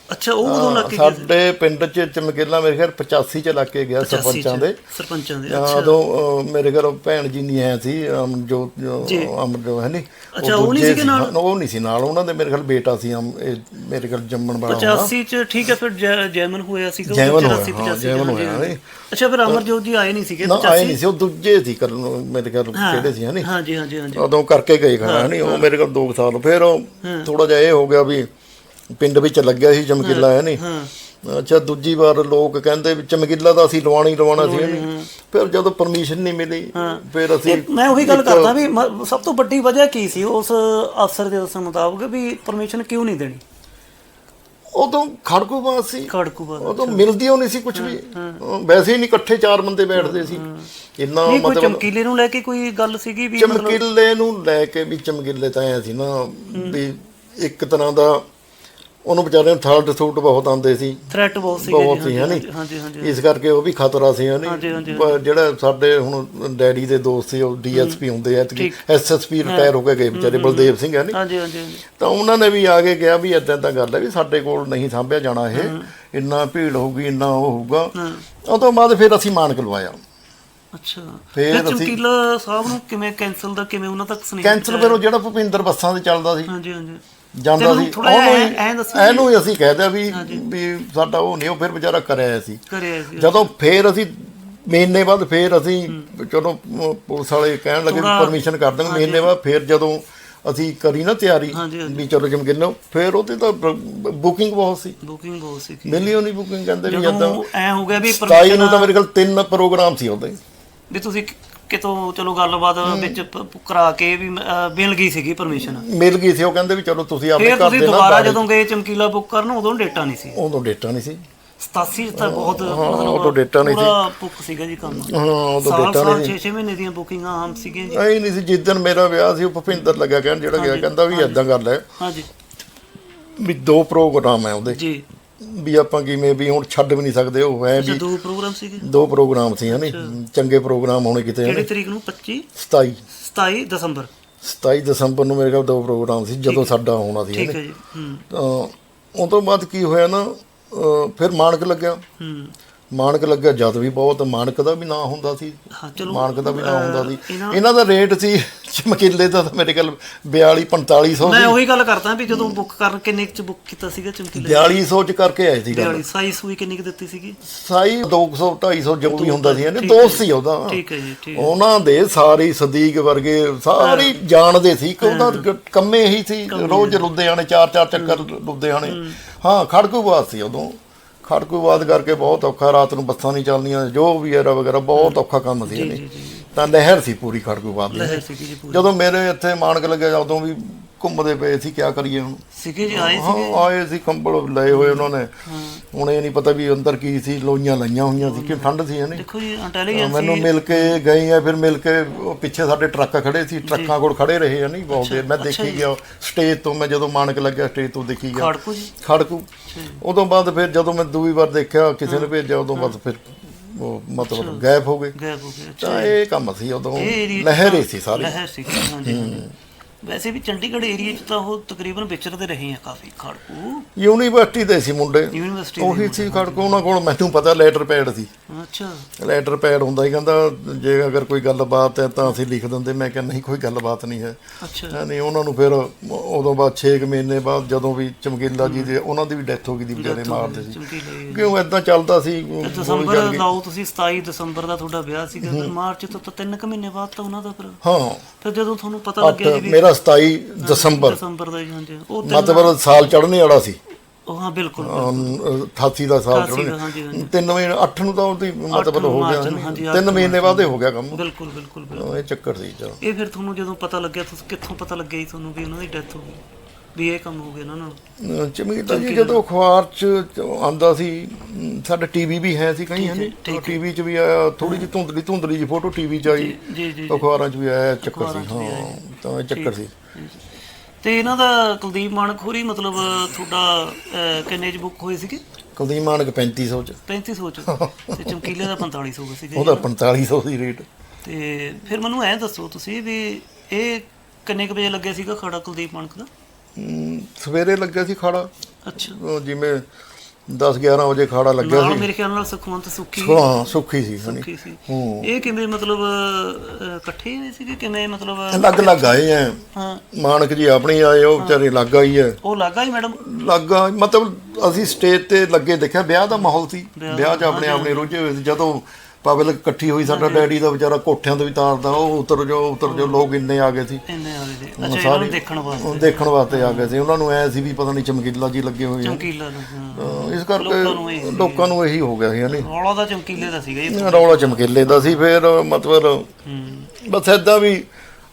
ਅੱਛਾ ਉਹ ਉਦੋਂ ਲੱਗ ਕੇ ਗਿਆ? ਸੀ? ਸਾਡੇ ਪਿੰਡ 'ਚ ਚਮਕੀਲਾ ਮੇਰੇ ਖਿਆਲ 85 'ਚ ਲੱਗ ਕੇ ਗਿਆ 85 ਸਰਪੰਚਾਂ ਦੇ। ਸਰਪੰਚਾਂ ਦੇ ਉਦੋਂ ਮੇਰੇ ਘਰੋਂ ਭੈਣ ਜੀ ਨਹੀਂ ਆਇਆ ਸੀ ਜੋ ਜੋ। ਅਮਰ ਜੋ ਹੈ ਨਹੀਂ ਅੱਛਾ, ਉਹ ਨਹੀਂ ਸੀ, ਨਾਲ? ਉਹ ਨਹੀਂ ਸੀ ਨਾਲ ਉਹਨਾਂ ਦੇ ਮੇਰੇ ਖਿਆਲ ਬੇਟਾ ਸੀ ਮੇਰੇ ਘਰ ਜੰਮਣ ਵਾਲਾ ਹੋਣਾ 85 ਚ ਠੀਕ ਹੈ ਫਿਰ ਜੈਮਨ ਹੋਇਆ ਹੋਇਆ, 84, ਹਾਂ, 85 ਜੈਮਨ ਹੋਇਆ। ਨਹੀਂ। ਅੱਛਾ ਫਿਰ ਅਮਰਜੋਤ ਜੀ ਆਏ ਨਹੀਂ ਸੀਗੇ ਨਾ 85 ਆਏ ਨਹੀਂ ਸੀ ਉਹ ਦੂਜੇ ਸੀ ਕਰਨ ਮੇਰੇ ਘਰ ਕਿਹੜੇ ਸੀ ਹੈ ਨਹੀਂ ਹਾਂਜੀ ਹਾਂਜੀ ਹਾਂਜੀ। ਉਦੋਂ ਕਰਕੇ ਗਏ ਖੜਾ ਨਹੀਂ ਉਹ ਮੇਰੇ ਕੋਲ 2 ਸਾਲ ਫਿਰ ਥੋੜਾ ਜਿਹਾ ਇਹ ਹੋ ਗਿਆ ਵੀ ਪਿੰਡ ਵਿੱਚ ਲੱਗਿਆ ਸੀ ਚਮਕੀਲਾ ਹੈ ਨਹੀਂ ਅੱਛਾ ਦੂਜੀ ਵਾਰ ਲੋਕ ਕਹਿੰਦੇ ਵੀ ਚਮਕੀਲਾ ਤਾਂ ਅਸੀਂ ਲਵਾਉਣਾ ਹੀ ਲਵਾਉਣਾ ਸੀ ਫਿਰ ਜਦੋਂ ਪਰਮਿਸ਼ਨ ਨਹੀਂ ਮਿਲੀ ਫਿਰ ਅਸੀਂ ਮੈਂ ਉਹੀ ਗੱਲ ਕਰਦਾ ਵੀ ਸਭ ਤੋਂ ਵੱਡੀ ਵਜ੍ਹਾ ਕੀ ਸੀ ਉਸ ਅਫਸਰ ਦੇ ਦੱਸਣ ਮੁਤਾਬਕ ਵੀ ਪਰਮਿਸ਼ਨ ਕਿਉਂ ਨਹੀਂ ਦੇਣੀ? ਉਦੋਂ ਖੜਕੂਬਾਦ ਸੀ। ਖੜਕੂ ਬਾਦ ਉਦੋਂ ਮਿਲਦੀ ਨਹੀਂ ਸੀ ਕੁਝ ਵੀ। ਵੈਸੇ ਹੀ ਨਹੀਂ ਇਕੱਠੇ ਚਾਰ ਬੰਦੇ ਬੈਠਦੇ ਸੀ। ਇੰਨਾ ਮਤਲਬ ਚਮਕੀਲੇ ਨੂੰ ਲੈ ਕੇ ਕੋਈ ਗੱਲ ਸੀਗੀ ਵੀ ਚਮਕੀਲੇ ਨੂੰ ਲੈ ਕੇ ਵੀ ਚਮਕੀਲੇ ਤਾਂ ਐ ਸੀ ਨਾ ਵੀ ਇੱਕ ਤਰ੍ਹਾਂ ਦਾ ਉਹਨੂੰ ਵਿਚਾਰੇ ਨੂੰ ਥਰਡ ਸੂਟ ਬਹੁਤ ਆਉਂਦੇ ਸੀ। ਥ੍ਰੈਟ ਬਹੁਤ ਸੀ ਬਹੁਤ ਸੀ ਹਨੀ? ਹਾਂਜੀ ਹਾਂਜੀ ਇਸ ਕਰਕੇ ਉਹ ਵੀ ਖਤਰਾ ਸੀ ਹਨੀ? ਜਿਹੜਾ ਸਾਡੇ ਹੁਣ ਡੈਡੀ ਦੇ ਦੋਸਤ ਸੀ ਉਹ ਡੀਐਸਪੀ ਹੁੰਦੇ ਆ ਤੇ। ਐਸਐਸਪੀ ਰਿਟਾਇਰ ਹੋ ਕੇ ਗਏ ਵਿਚਾਰੇ ਬਲਦੇਵ ਸਿੰਘ ਹੈ ਨੀ ਹਾਂਜੀ ਹਾਂਜੀ। ਤਾਂ ਉਹਨਾਂ ਨੇ ਵੀ ਆ ਕੇ ਕਿਹਾ ਵੀ ਇਦਾਂ ਤਾਂ ਗੱਲ ਹੈ ਵੀ ਸਾਡੇ ਕੋਲ ਨਹੀਂ ਸਾਂਭਿਆ ਜਾਣਾ ਇਹ। ਇੰਨਾ ਭੀੜ ਹੋਊਗੀ ਇੰਨਾ ਉਹ ਹੋਊਗਾ। ਉਹ ਤੋਂ ਬਾਅਦ ਫਿਰ ਅਸੀਂ ਮਾਨਕ ਲਵਾਇਆ। ਅੱਛਾ। ਫਿਰ ਚਮਕੀਲਾ ਸਾਹਿਬ ਨੂੰ ਕਿਵੇਂ ਕੈਨਸਲ ਦਾ ਕਿਵੇਂ ਉਹਨਾਂ ਤੱਕ ਸੁਨੇਹਾ ਕੈਂਸਲ ਫਿਰ ਉਹ ਜਿਹੜਾ ਭੁਪਿੰਦਰ ਬੱਸਾਂ ਤੇ ਚੱਲਦਾ ਸੀ। ਹਾਂਜੀ ਹਾਂਜੀ। ਜਾਂਦਾ ਸੀ। ਉਹਨੂੰ ਐਂ- ਦੱਸੋ। ਇਹਨੂੰ ਹੀ ਅਸੀਂ ਵੀ ਵੀ ਸਾਡਾ ਉਹ ਨਹੀਂ ਉਹ ਫਿਰ ਵਿਚਾਰਾ ਕਰਿਆ ਸੀ। ਕਰਿਆ ਸੀ ਜਦੋਂ ਫੇਰ ਅਸੀਂ ਮਹੀਨੇ ਬਾਅਦ ਫੇਰ ਅਸੀਂ ਚਲੋ ਪੁਲਿਸ ਵਾਲੇ ਕਹਿਣ ਲੱਗੇ ਪਰਮਿਸ਼ਨ ਕਰ ਦਾਂਗੇ ਮਹੀਨੇ ਬਾਅਦ ਫੇਰ ਜਦੋਂ ਅਸੀਂ ਕਰੀ ਨਾ ਤਿਆਰੀ। ਵੀ ਚਲੋ ਜਮਕਿਲੋ ਫੇਰ ਉਹਦੇ ਤਾਂ ਬੁਕਿੰਗ ਬਹੁਤ ਸੀ। ਬੁਕਿੰਗ ਬਹੁਤ ਸੀ ਮਿਲੀਅਨ ਹੀ ਬੁਕਿੰਗ ਕਹਿੰਦੇ ਵੀ ਜਦੋਂ ਐ ਹੋ ਗਿਆ ਵੀ 27 ਨੂੰ ਤਾਂ ਮੇਰੇ ਕੋਲ ਤਿੰਨ ਪ੍ਰੋਗਰਾਮ ਸੀ ਉਹਦੇ। ਵੀ ਤੁਸੀਂ ਕਿਤੋਂ ਚਲੋ ਗੱਲਬਾਤ ਵਿੱਚ ਪ- ਕਰਾ ਕੇ ਵੀ ਮਿਲ ਗਈ ਸੀਗੀ ਪਰਮਿਸ਼ਨ ਮਿਲ ਗਈ ਸੀ ਉਹ ਕਹਿੰਦੇ ਵੀ ਚਲੋ ਤੁਸੀਂ ਆਪਣੇ ਫਿਰ ਘਰ ਤੁਸੀਂ ਦੇ ਨਾਲ ਦੁਬਾਰਾ ਜਦੋਂ ਗਏ ਚਮਕੀਲਾ ਬੁੱਕ ਕਰਨ ਉਦੋਂ ਡੇਟਾ ਨਹੀਂ ਸੀ। ਉਦੋਂ ਡੇਟਾ ਨਹੀਂ ਸੀ। 87 ਚ ਤਾਂ ਬਹੁਤ ਉਦੋਂ ਡੇਟਾ ਨਹੀਂ ਸੀ। ਪੂਰਾ ਬੁੱਕ ਸੀਗਾ ਜੀ ਕੰਮ। ਹਾਂ ਉਦੋਂ ਸਾਲ ਡੇਟਾ ਸਾਲ ਨਹੀਂ ਸੀ। 6-6 ਮਹੀਨੇ ਦੀਆਂ ਬੁਕਿੰਗਾਂ ਆਮ ਸੀਗੀਆਂ ਜੀ। ਐ ਨਹੀਂ ਸੀ ਜਿਸ ਦਿਨ ਮੇਰਾ ਵਿਆਹ ਸੀ ਉਹ ਭੁਪਿੰਦਰ ਲੱਗਿਆ ਕਹਿਣ ਜਿਹੜਾ ਗਿਆ ਕਹਿੰਦਾ ਵੀ ਇਦਾਂ ਗੱਲ ਹੈ ਹਾਂਜੀ। ਵੀ ਦੋ ਪ੍ਰੋਗਰਾਮ ਹੈ ਉਹਦੇ। ਜੀ। ਵੀ ਆਪਾਂ ਕਿਵੇਂ ਵੀ ਹੁਣ ਛੱਡ ਵੀ ਨਹੀਂ ਸਕਦੇ ਉਹ ਅੱਛਾ ਵੀ ਦੋ ਪ੍ਰੋਗਰਾਮ ਸੀਗੇ? ਦੋ ਪ੍ਰੋਗਰਾਮ ਸੀ ਹਨੇ ਚੰਗੇ ਪ੍ਰੋਗਰਾਮ ਹੋਣੇ ਕਿਤੇ ਕਿਹੜੀ ਤਰੀਕ ਨੂੰ? 25 27 27 ਦਸੰਬਰ। 27 ਦਸੰਬਰ ਨੂੰ ਮੇਰੇ ਕੋਲ ਦੋ ਪ੍ਰੋਗਰਾਮ ਸੀ ਜਦੋਂ ਸਾਡਾ ਹੋਣਾ ਸੀ ਠੀਕ ਹੈ ਜੀ ਹੂੰ। ਤਾਂ ਉਹ ਤੋਂ ਬਾਅਦ ਕੀ ਹੋਇਆ ਨਾ ਫਿਰ ਮਾਨਕ ਲੱਗਿਆ। ਹੂੰ। ਮਾਨਕ ਲੱਗਿਆ ਜਦ ਵੀ ਬਹੁਤ ਮਾਨਕ ਦਾ ਵੀ ਨਾਂ ਹੁੰਦਾ ਸੀ। ਹਾਂ ਚਲੋ ਮਾਨਕ ਦਾ ਵੀ ਨਾਂ ਹੁੰਦਾ ਸੀ। ਇਹਨਾਂ- ਦਾ ਰੇਟ ਸੀ ਚਮਕੀਲੇ ਦਾ ਤਾਂ ਮੇਰੇ ਕੋਲ 42 4500 ਮੈਂ ਉਹੀ ਗੱਲ ਕਰਦਾ ਵੀ ਜਦੋਂ ਬੁੱਕ ਕਰਨ ਕਿੰਨੇ ਚ ਬੁੱਕ ਕੀਤਾ ਸੀਗਾ ਚਮਕੀਲਾ 4200 ਚ ਕਰਕੇ ਆਏ ਸੀ ਗੱਲ। 42 ਸਾਈ ਸੂਈ ਕਿੰਨੀ ਕੁ ਦਿੱਤੀ ਸੀਗੀ? ਸਾਈ 200 250 ਜੋ ਵੀ ਹੁੰਦਾ ਸੀ ਇਹਨੇ ਦੋਸਤ ਸੀ ਉਹਦਾ। ਠੀਕ ਹੈ ਜੀ ਠੀਕ। ਉਹਨਾਂ ਦੇ ਸਾਰੇ ਸਦੀਕ ਵਰਗੇ ਸਾਰੇ ਜਾਣਦੇ ਸੀ ਕਿ ਉਹਦਾ ਕੰਮੇ ਹੀ ਸੀ। ਰੋਜ਼ ਲੁਧਿਆਣੇ ਚਾਰ ਚਾਰ ਚੱਕਰ ਲੁਧਿਆਣੇ। ਹਾਂ ਖੜਕੂਬਾਦ ਸੀ ਉਦੋਂ। ਖੜਕੂਬਾਦ ਕਰਕੇ ਬਹੁਤ ਔਖਾ ਰਾਤ ਨੂੰ ਬੱਸਾਂ ਨਹੀਂ ਚੱਲਦੀਆਂ ਜੋ ਵੀ era ਵਗੈਰਾ ਬਹੁਤ ਔਖਾ ਕੰਮ ਸੀ ਇਹਨੇ। ਤਾਂ ਲਹਿਰ ਸੀ ਪੂਰੀ ਖੜਕੂਬਾਦ ਦੀ ਲਹਿਰ ਸੀਗੀ ਜੀ ਪੂਰੀ। ਜਦੋਂ ਮੇਰੇ ਇੱਥੇ ਮਾਨਕ ਲੱਗਿਆ ਉਦੋਂ ਵੀ ਘੁੰਮਦੇ ਪਏ ਸੀ ਕਿਆ ਕਰੀਏ ਹੁਣ? ਸੀਗੇ ਜੀ ਆਏ ਹਾਂ ਆਏ ਸੀ ਕੰਬਲ ਲਏ ਹੋਏ ਉਹਨਾਂ ਨੇ। ਹੁਣ ਇਹ ਨਹੀਂ ਪਤਾ ਵੀ ਅੰਦਰ ਕੀ ਸੀ ਲੋਈਆਂ ਲਾਈਆਂ ਹੋਈਆਂ ਸੀ ਕਿ ਠੰਡ ਸੀ ਹਨੇ ਦੇਖੋ ਜੀ ਇੰਟੈਲੀਜੈਂਸ ਮੈਨੂੰ ਮਿਲ ਕੇ ਗਏ ਆ ਫਿਰ ਮਿਲ ਕੇ ਉਹ ਪਿੱਛੇ ਸਾਡੇ ਟਰੱਕ ਖੜੇ ਸੀ ਟਰੱਕਾਂ ਕੋਲ ਖੜੇ ਰਹੇ ਆ ਨਹੀਂ ਬਹੁਤ ਦੇਰ। ਮੈਂ ਦੇਖੀ ਗਿਆ ਸਟੇਜ ਤੋਂ ਮੈਂ ਜਦੋਂ ਮਾਨਕ ਲੱਗਿਆ ਸਟੇਜ ਤੋਂ ਦੇਖੀ ਗਿਆ। ਖੜਕੂ ਜੀ। ਖੜਕੂ ਉਦੋਂ ਬਾਅਦ ਫਿਰ ਜਦੋਂ ਮੈਂ ਦੂਜੀ ਵਾਰ ਦੇਖਿਆ ਕਿਸੇ ਨੇ ਭੇਜਿਆ ਉਦੋਂ ਬਾਅਦ ਫਿਰ ਉਹ ਮਤਲਬ ਗਾਇਬ ਹੋ ਗਏ। ਗਾਇਬ ਹੋ ਗਏ ਤਾਂ ਇਹ ਕੰਮ ਸੀ ਉਦੋਂ ਲਹਿਰ ਹੀ ਸੀ ਸਾਰੀ। ਲਹਿਰ ਸੀ ਹਾਂਜੀ ਵੈਸੇ ਵੀ ਚੰਡੀਗੜ੍ਹ ਏਰੀਆ 'ਚ ਤਾਂ ਉਹ ਤਕਰੀਬਨ ਵਿਚਰਦੇ ਰਹੇ ਆ ਕਾਫੀ ਖੜਕੂ। ਯੂਨੀਵਰਸਿਟੀ ਦੇ ਸੀ ਮੁੰਡੇ। ਯੂਨੀਵਰਸਿਟੀ ਉਹੀ ਸੀ ਖੜਕੂ ਉਹਨਾਂ ਕੋਲ ਮੈਨੂੰ ਪਤਾ ਲੈਟਰ ਪੈਡ ਸੀ। ਅੱਛਾ। ਲੈਟਰ ਪੈਡ ਹੁੰਦਾ ਹੀ ਕਹਿੰਦਾ ਜੇ ਅਗਰ ਕੋਈ ਗੱਲਬਾਤ ਹੈ ਤਾਂ ਅਸੀਂ ਲਿਖ ਦਿੰਦੇ। ਮੈਂ ਕਿਹਾ ਨਹੀਂ ਕੋਈ ਗੱਲਬਾਤ ਨਹੀਂ ਹੈ। ਅੱਛਾ। ਨਹੀਂ ਉਹਨਾਂ ਨੂੰ ਫਿਰ ਉਦੋਂ ਬਾਅਦ 6 ਮਹੀਨੇ ਬਾਅਦ ਜਦੋਂ ਵੀ ਚਮਕੀਲਾ ਜੀ ਦੇ ਉਹਨਾਂ ਦੀ ਵੀ ਡੈਥ ਹੋ ਗਈ ਦੀ ਵਿਚਾਰੇ ਮਾਰਦੇ ਸੀ। ਕਿਉਂ ਇਦਾਂ ਚੱਲਦਾ ਸੀ? ਦਸੰਬਰ। ਲਾਓ ਤੁਸੀਂ 27 ਦਸੰਬਰ ਦਾ ਤੁਹਾਡਾ ਵਿਆਹ ਸੀਗਾ ਮਾਰਚ ਤੋਂ ਤਾਂ ਤਿੰਨ ਕੁ ਮਹੀਨੇ ਬਾਅਦ ਤਾਂ ਉਹਨਾਂ ਦਾ ਫਿਰ। ਹਾਂ। ਫਿਰ ਜਦੋਂ ਤੁਹਾਨੂੰ ਪਤਾ ਲੱਗਿਆ ਜੀ 27 ਦਸੰਬਰ। ਦਸੰਬਰ ਦਾ ਜੀ ਹਾਂਜੀ। ਉਹ ਤਿੰਨ- ਮਤਲਬ ਸਾਲ ਚੜ੍ਹਨੇ ਵਾਲਾ ਸੀ। ਉਹ ਹਾਂ ਬਿਲਕੁਲ ਅਮ, 88 ਦਾ ਸਾਲ 88 ਦਾ, ਚੜ੍ਹਨੇ ਹਾਂਜੀ, ਹਾਂਜੀ। ਤਿੰਨ ਮਹੀਨੇ 8 ਨੂੰ ਤਾਂ ਉਹਦੀ ਮਤਲਬ ਹੋ ਗਿਆ ਮਾਰਚ ਨੂੰ, ਸੀ। ਹਾਂਜੀ, ਅੱਠ ਤਿੰਨ ਨੂੰ ਮਹੀਨੇ ਬਾਅਦ ਹੋ ਗਿਆ ਕੰਮ। ਬਿਲਕੁਲ ਬਿਲਕੁਲ ਬਿਲਕੁਲ। ਇਹ ਚੱਕਰ ਸੀ ਚਲੋ। ਇਹ ਫਿਰ ਤੁਹਾਨੂੰ ਜਦੋਂ ਪਤਾ ਲੱਗਿਆ ਤੁਸੀਂ ਕਿੱਥੋਂ ਪਤਾ ਲੱਗਿਆ ਜੀ ਤੁਹਾਨੂੰ ਵੀ ਉਹਨਾਂ ਦੀ ਡੈਥ ਹੋ ਗਈ? ਵੀ ਇਹ ਕੰਮ ਹੋ ਗਿਆ ਇਹਨਾਂ ਨਾਲ ਚਮੀਤਾ ਜੀ ਜਦੋਂ ਅਖਬਾਰ ਚ ਆਂਦਾ ਸੀ ਸਾਡਾ ਟੀਵੀ ਵੀ ਹੈ ਸੀ ਕਈ ਹੈ ਟੀਵੀ ਚ ਵੀ ਆਇਆ ਥੋੜੀ ਜਿਹੀ ਧੁੰਦਲੀ ਧੁੰਦਲੀ ਜੀ ਫੋਟੋ ਟੀਵੀ ਚ ਆਈ ਜੀ ਜੀ ਅਖਬਾਰਾਂ ਚ ਵੀ ਆਇਆ ਚੱਕਰ ਸੀ ਹਾਂ ਤਾਂ ਇਹ ਚੱਕਰ ਸੀ। ਤੇ ਇਹਨਾਂ ਦਾ ਕੁਲਦੀਪ ਮਾਨਕ ਹੋਰੀ ਮਤਲਬ ਤੁਹਾਡਾ ਕਿੰਨੇ ਚ ਬੁੱਕ ਹੋਏ ਸੀਗੇ? ਕੁਲਦੀਪ ਮਾਨਕ 3500 ਚ। 3500 ਚ। ਤੇ ਚਮਕੀਲੇ ਦਾ 4500 ਸੀਗੇ ਉਹਦਾ 4500 ਦੀ ਰੇਟ। ਤੇ ਫਿਰ ਮੈਨੂੰ ਐ ਦੱਸੋ ਤੁਸੀਂ ਵੀ ਇਹ ਕਿੰਨੇ ਕੁ ਵਜੇ ਲੱਗਿਆ ਸੀਗਾ ਖੜਾ ਕੁਲਦੀਪ ਮਾਨਕ ਦਾ? ਅਮ, ਸਵੇਰੇ ਲੱਗਿਆ ਸੀ ਖਾੜਾ। ਅੱਛਾ। ਉਹ ਜਿਵੇਂ 10 11 ਵਜੇ ਖਾੜਾ ਲੱਗਿਆ ਨਾਲ ਸੀ। ਮੇਰੇ ਖਿਆਲ ਨਾਲ ਸੁਖਵੰਤ ਸੁੱਖੀ ਹਾਂ ਸੁੱਖੀ ਸੀ ਸੁੱਖੀ ਸੀ। ਹੂੰ। ਇਹ ਕਿਵੇਂ ਮਤਲਬ ਅਹ, ਇਕੱਠੇ ਹੋਏ ਸੀਗੇ? ਕਿਵੇਂ ਮਤਲਬ ਅਲੱਗ ਅਲੱਗ ਆਏ ਆ ਹਾਂ। ਮਾਨਕ ਜੀ ਆਪਣੀ ਆਏ ਉਹ ਵਿਚਾਰੇ ਲੱਗ ਆਈ ਹੈ ਉਹ ਲੱਗਾ ਹੀ ਮੈਡਮ? ਲੱਗਾ ਮਤਲਬ ਅਸੀਂ ਸਟੇਜ ਤੇ ਲੱਗੇ ਦੇਖਿਆ ਵਿਆਹ ਦਾ ਮਾਹੌਲ ਸੀ। ਵਿਆਹ 'ਚ ਆਪਣੇ ਆਪਣੇ ਰੁੱਝੇ ਹੋਏ ਸੀ। ਜਦੋਂ ਪਬਲਿਕ ਇਕੱਠੀ ਹੋਈ ਸਾਡਾ ਡੈਡੀ ਦਾ ਵਿਚਾਰਾ ਕੋਠਿਆਂ ਤੋਂ ਵੀ ਤਾਰਦਾ ਉਹ ਉਤਰ ਜੋ ਉਤਰ ਜੋ ਲੋਕ ਇੰਨੇ ਆ ਗਏ ਸੀ। ਇੰਨੇ ਅੱਛਾ ਇਹਨਾਂ ਨੂੰ ਦੇਖਣ ਵਾਸਤੇ। ਉਹ ਦੇਖਣ ਵਾਸਤੇ ਆ ਗਏ ਸੀ। ਉਹਨਾਂ ਨੂੰ ਐ ਸੀ ਵੀ ਪਤਾ ਨਹੀਂ ਚਮਕੀਲਾ ਜੀ ਲੱਗੇ ਹੋਏ ਆ। ਚਮਕੀਲਾ ਇਸ ਕਰਕੇ ਇਹ ਲੋਕਾਂ ਨੂੰ ਇਹੀ ਹੋ ਗਿਆ ਸੀ ਹਨੀ। ਰੌਲਾ ਦਾ ਚਮਕੀਲੇ ਦਾ ਸੀਗਾ ਜੀ। ਰੌਲਾ ਚਮਕੀਲੇ ਦਾ ਸੀ ਫਿਰ ਮਤਲਬ ਬਸ ਏਦਾਂ ਵੀ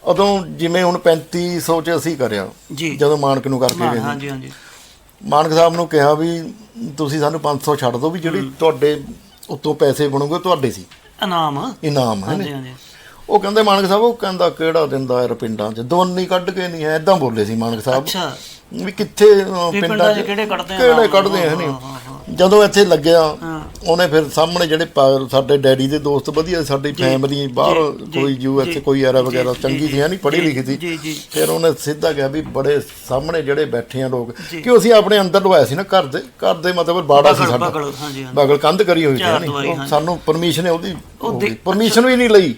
ਉਦੋਂ ਜਿਵੇਂ ਹੁਣ 3500 ਚ ਅਸੀਂ ਕਰਿਆ ਜਦੋਂ ਮਾਨਕ ਨੂੰ ਕਰਕੇ ਗਏ ਸੀ। ਹਾਂਜੀ ਹਾਂਜੀ। ਮਾਨਕ ਸਾਹਿਬ ਨੂੰ ਕਿਹਾ ਵੀ ਤੁਸੀਂ ਸਾਨੂੰ 500 ਛੱਡ ਦਿਓ ਵੀ ਜਿਹੜੀ ਤੁਹਾਡੇ ਉੱਤੋਂ ਪੈਸੇ ਬਣੂਗੇ ਤੁਹਾਡੇ ਸੀ। ਇਨਾਮ। ਇਨਾਮ ਹੈ ਹਾਂਜੀ ਹਾਂਜੀ। ਉਹ ਕਹਿੰਦੇ ਮਾਨਕ ਸਾਹਿਬ ਉਹ ਕਹਿੰਦਾ ਕਿਹੜਾ ਦਿੰਦਾ ਯਾਰ ਪਿੰਡਾਂ 'ਚ? ਦੋਨੀ ਕੱਢ ਕੇ ਨਹੀਂ ਹੈ ਇਦਾਂ ਬੋਲੇ ਸੀ ਮਾਨਕ ਸਾਹਿਬ। ਅੱਛਾ। ਵੀ ਕਿੱਥੇ ਅਹ, ਵੀ ਪਿੰਡਾਂ 'ਚ ਕਿਹੜੇ ਕੱਢਦੇ ਆ ਕਿਹੜੇ? ਕੱਢਦੇ ਆ ਹਾਂ, ਨਹੀਂ ਹਾਂ, ਹਾਂ। ਜਦੋਂ ਇੱਥੇ ਲੱਗਿਆ। ਉਹਨੇ ਫਿਰ ਸਾਹਮਣੇ ਜਿਹੜੇ ਪਾ- ਸਾਡੇ ਡੈਡੀ ਦੇ ਦੋਸਤ ਵਧੀਆ ਸਾਡੀ ਫੈਮਿਲੀ ਬਾਹਰ ਕੋਈ ਯੂ ਐਸ ਜੀ, ਕੋਈ ਐਰਾ ਵਗੈਰਾ ਚੰਗੀ ਸੀ ਨਹੀਂ ਪੜ੍ਹੀ ਲਿਖੀ ਸੀ ਜੀ, ਜੀ। ਫਿਰ ਉਹਨੇ ਸਿੱਧਾ ਕਿਹਾ ਵੀ ਬੜੇ ਸਾਹਮਣੇ ਜਿਹੜੇ ਬੈਠੇ ਆ ਲੋਕ। ਕਿ ਅਸੀਂ ਆਪਣੇ ਅੰਦਰ ਲਵਾਇਆ ਸੀ ਨਾ ਘਰ ਦੇ ਘਰ ਦੇ ਮਤਲਬ ਬਾੜਾ ਸੀ ਸਾਡਾ ਬਗਲ ਹਾਂਜੀ ਹਾਂਜੀ ਬਗਲ ਕੰਧ ਕਰੀ ਹੋਈ ਸੀ ਚਾਰ ਨਹੀਂ ਦੀਵਾਰੀ, ਉਹ ਹਾਂਜੀ। ਸਾਨੂੰ ਪਰਮਿਸ਼ਨ ਉਹਦੀ ਦੇ- ਪਰਮਿਸ਼ਨ ਵੀ ਨਹੀਂ ਲਈ।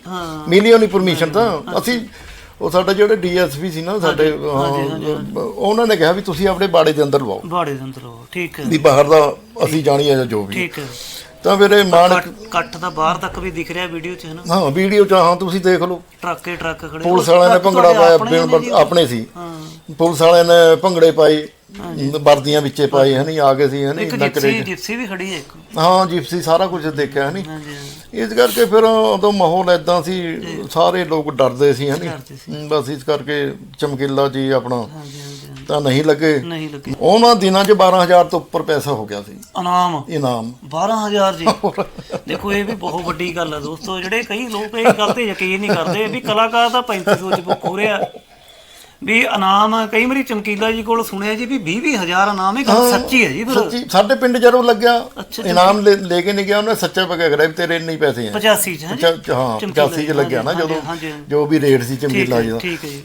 ਮਿਲੀ ਉਹ ਨਹੀਂ ਪਰਮਿਸ਼ਨ ਤਾਂ ਅਸੀਂ ਉਹ ਸਾਡਾ ਜਿਹੜੇ ਡੀਐਸਪੀ ਸੀ ਨਾ ਸਾਡੇ ਉਹਨਾਂ ਨੇ ਕਿਹਾ ਵੀ ਤੁਸੀਂ ਆਪਣੇ ਬਾੜੇ ਦੇ ਅੰਦਰ ਲਵਾਓ ਬਾੜੇ ਦੇ ਅੰਦਰ ਉਹ, ਠੀਕ ਹੈ। ਵੀ ਬਾਹਰ ਦਾ ਅਸੀਂ ਜਾਣੀਏ ਜਾਂ ਜੋ ਵੀ। ਠੀਕ ਹੈ। ਤਾਂ ਫਿਰ ਇਹ ਮਾਨਕ ਕੱਟ- ਤਾਂ ਬਾਹਰ ਤੱਕ ਵੀ ਦਿਖ ਰਿਹਾ ਵੀਡੀਓ 'ਚ ਹੈ ਨਾ ਹਾਂ ਵੀਡੀਓ ਚ ਹਾਂ ਤੁਸੀਂ ਦੇਖ ਲਓ। ਟਰੱਕੇ ਟਰੱਕ ਖੜੇ ਪੁਲਿਸ ਵਾਲਿਆਂ ਨੇ ਭੰਗੜਾ ਪਾਇਆ ਆਪਣੇ ਸੀ। ਹਾਂ। ਪੁਲਿਸ ਵਾਲਿਆਂ ਨੇ ਭੰਗੜੇ ਪਾਏ। ਵਰਦੀਆਂ ਵਿੱਚੇ ਪਾਏ ਹਨੀ ਆ ਗਏ ਸੀ ਹਨੀ ਇੱਕ ਜਿਪਸੀ ਜਿਪਸੀ ਵੀ ਖੜੀ ਹੈ ਇੱਕ। ਹਾਂ ਜਿਪਸੀ ਸਾਰਾ ਕੁਝ ਦੇਖਿਆ ਹਨੀ। ਇਸ ਕਰਕੇ ਫਿਰ ਉਦੋਂ ਮਾਹੌਲ ਐਦਾਂ ਸੀ ਸਾਰੇ ਲੋਕ ਡਰਦੇ ਸੀ ਹਨੀ। ਬਸ ਇਸ ਕਰਕੇ ਚਮਕੀਲਾ ਜੀ ਆਪਣਾ। ਤਾਂ ਨਹੀਂ ਲੱਗੇ। ਉਹਨਾਂ ਦਿਨਾਂ 'ਚ 12000 ਤੋਂ ਉੱਪਰ ਪੈਸਾ ਹੋ ਗਿਆ ਸੀ। ਇਨਾਮ। ਇਨਾਮ। 12000 ਜੀ। ਦੇਖੋ ਇਹ ਵੀ ਬਹੁਤ ਵੱਡੀ ਗੱਲ ਹੈ ਦੋਸਤੋ। ਜਿਹੜੇ ਕਈ ਲੋਕ ਇਹ ਗੱਲ ਤੇ ਯਕੀਨ ਨਹੀਂ ਕਰਦੇ ਵੀ ਕਲਾਕਾਰ ਦਾ 3500 ਚ ਹੋ ਰਿਹਾ ਵੀ ਇਨਾਮ ਕਈ ਵਾਰੀ ਚਮਕੀਲਾ ਜੀ ਕੋਲ ਸੁਣਿਆ ਜੀ ਵੀ 20 ਹਜ਼ਾਰ ਇਨਾਮ ਇਹ ਗੱਲ ਸੱਚੀ ਹੈ ਜੀ ਫਿਰ। ਸੱਚੀ। ਸਾਡੇ ਪਿੰਡ ਜਦੋਂ ਲੱਗਿਆ ਇਨਾਮ ਲੈ ਕੇ ਨਹੀਂ ਗਿਆ ਉਹਨੇ ਸੱਚਾ ਪੱਕਾ ਕਰਿਆ ਵੀ ਤੇਰੇ ਇੰਨੇ ਪੈਸੇ ਆ। 85 ਚ ਹੈ ਜੀ? ਚ- ਚ- ਹਾਂ ਚਮਕੀਲਾ 85 ਚ ਲੱਗਿਆ ਨਾ ਜਦੋਂ। ਜੋ ਵੀ ਰੇਟ ਸੀ ਚਮਕੀਲਾ ਜੀ ਦਾ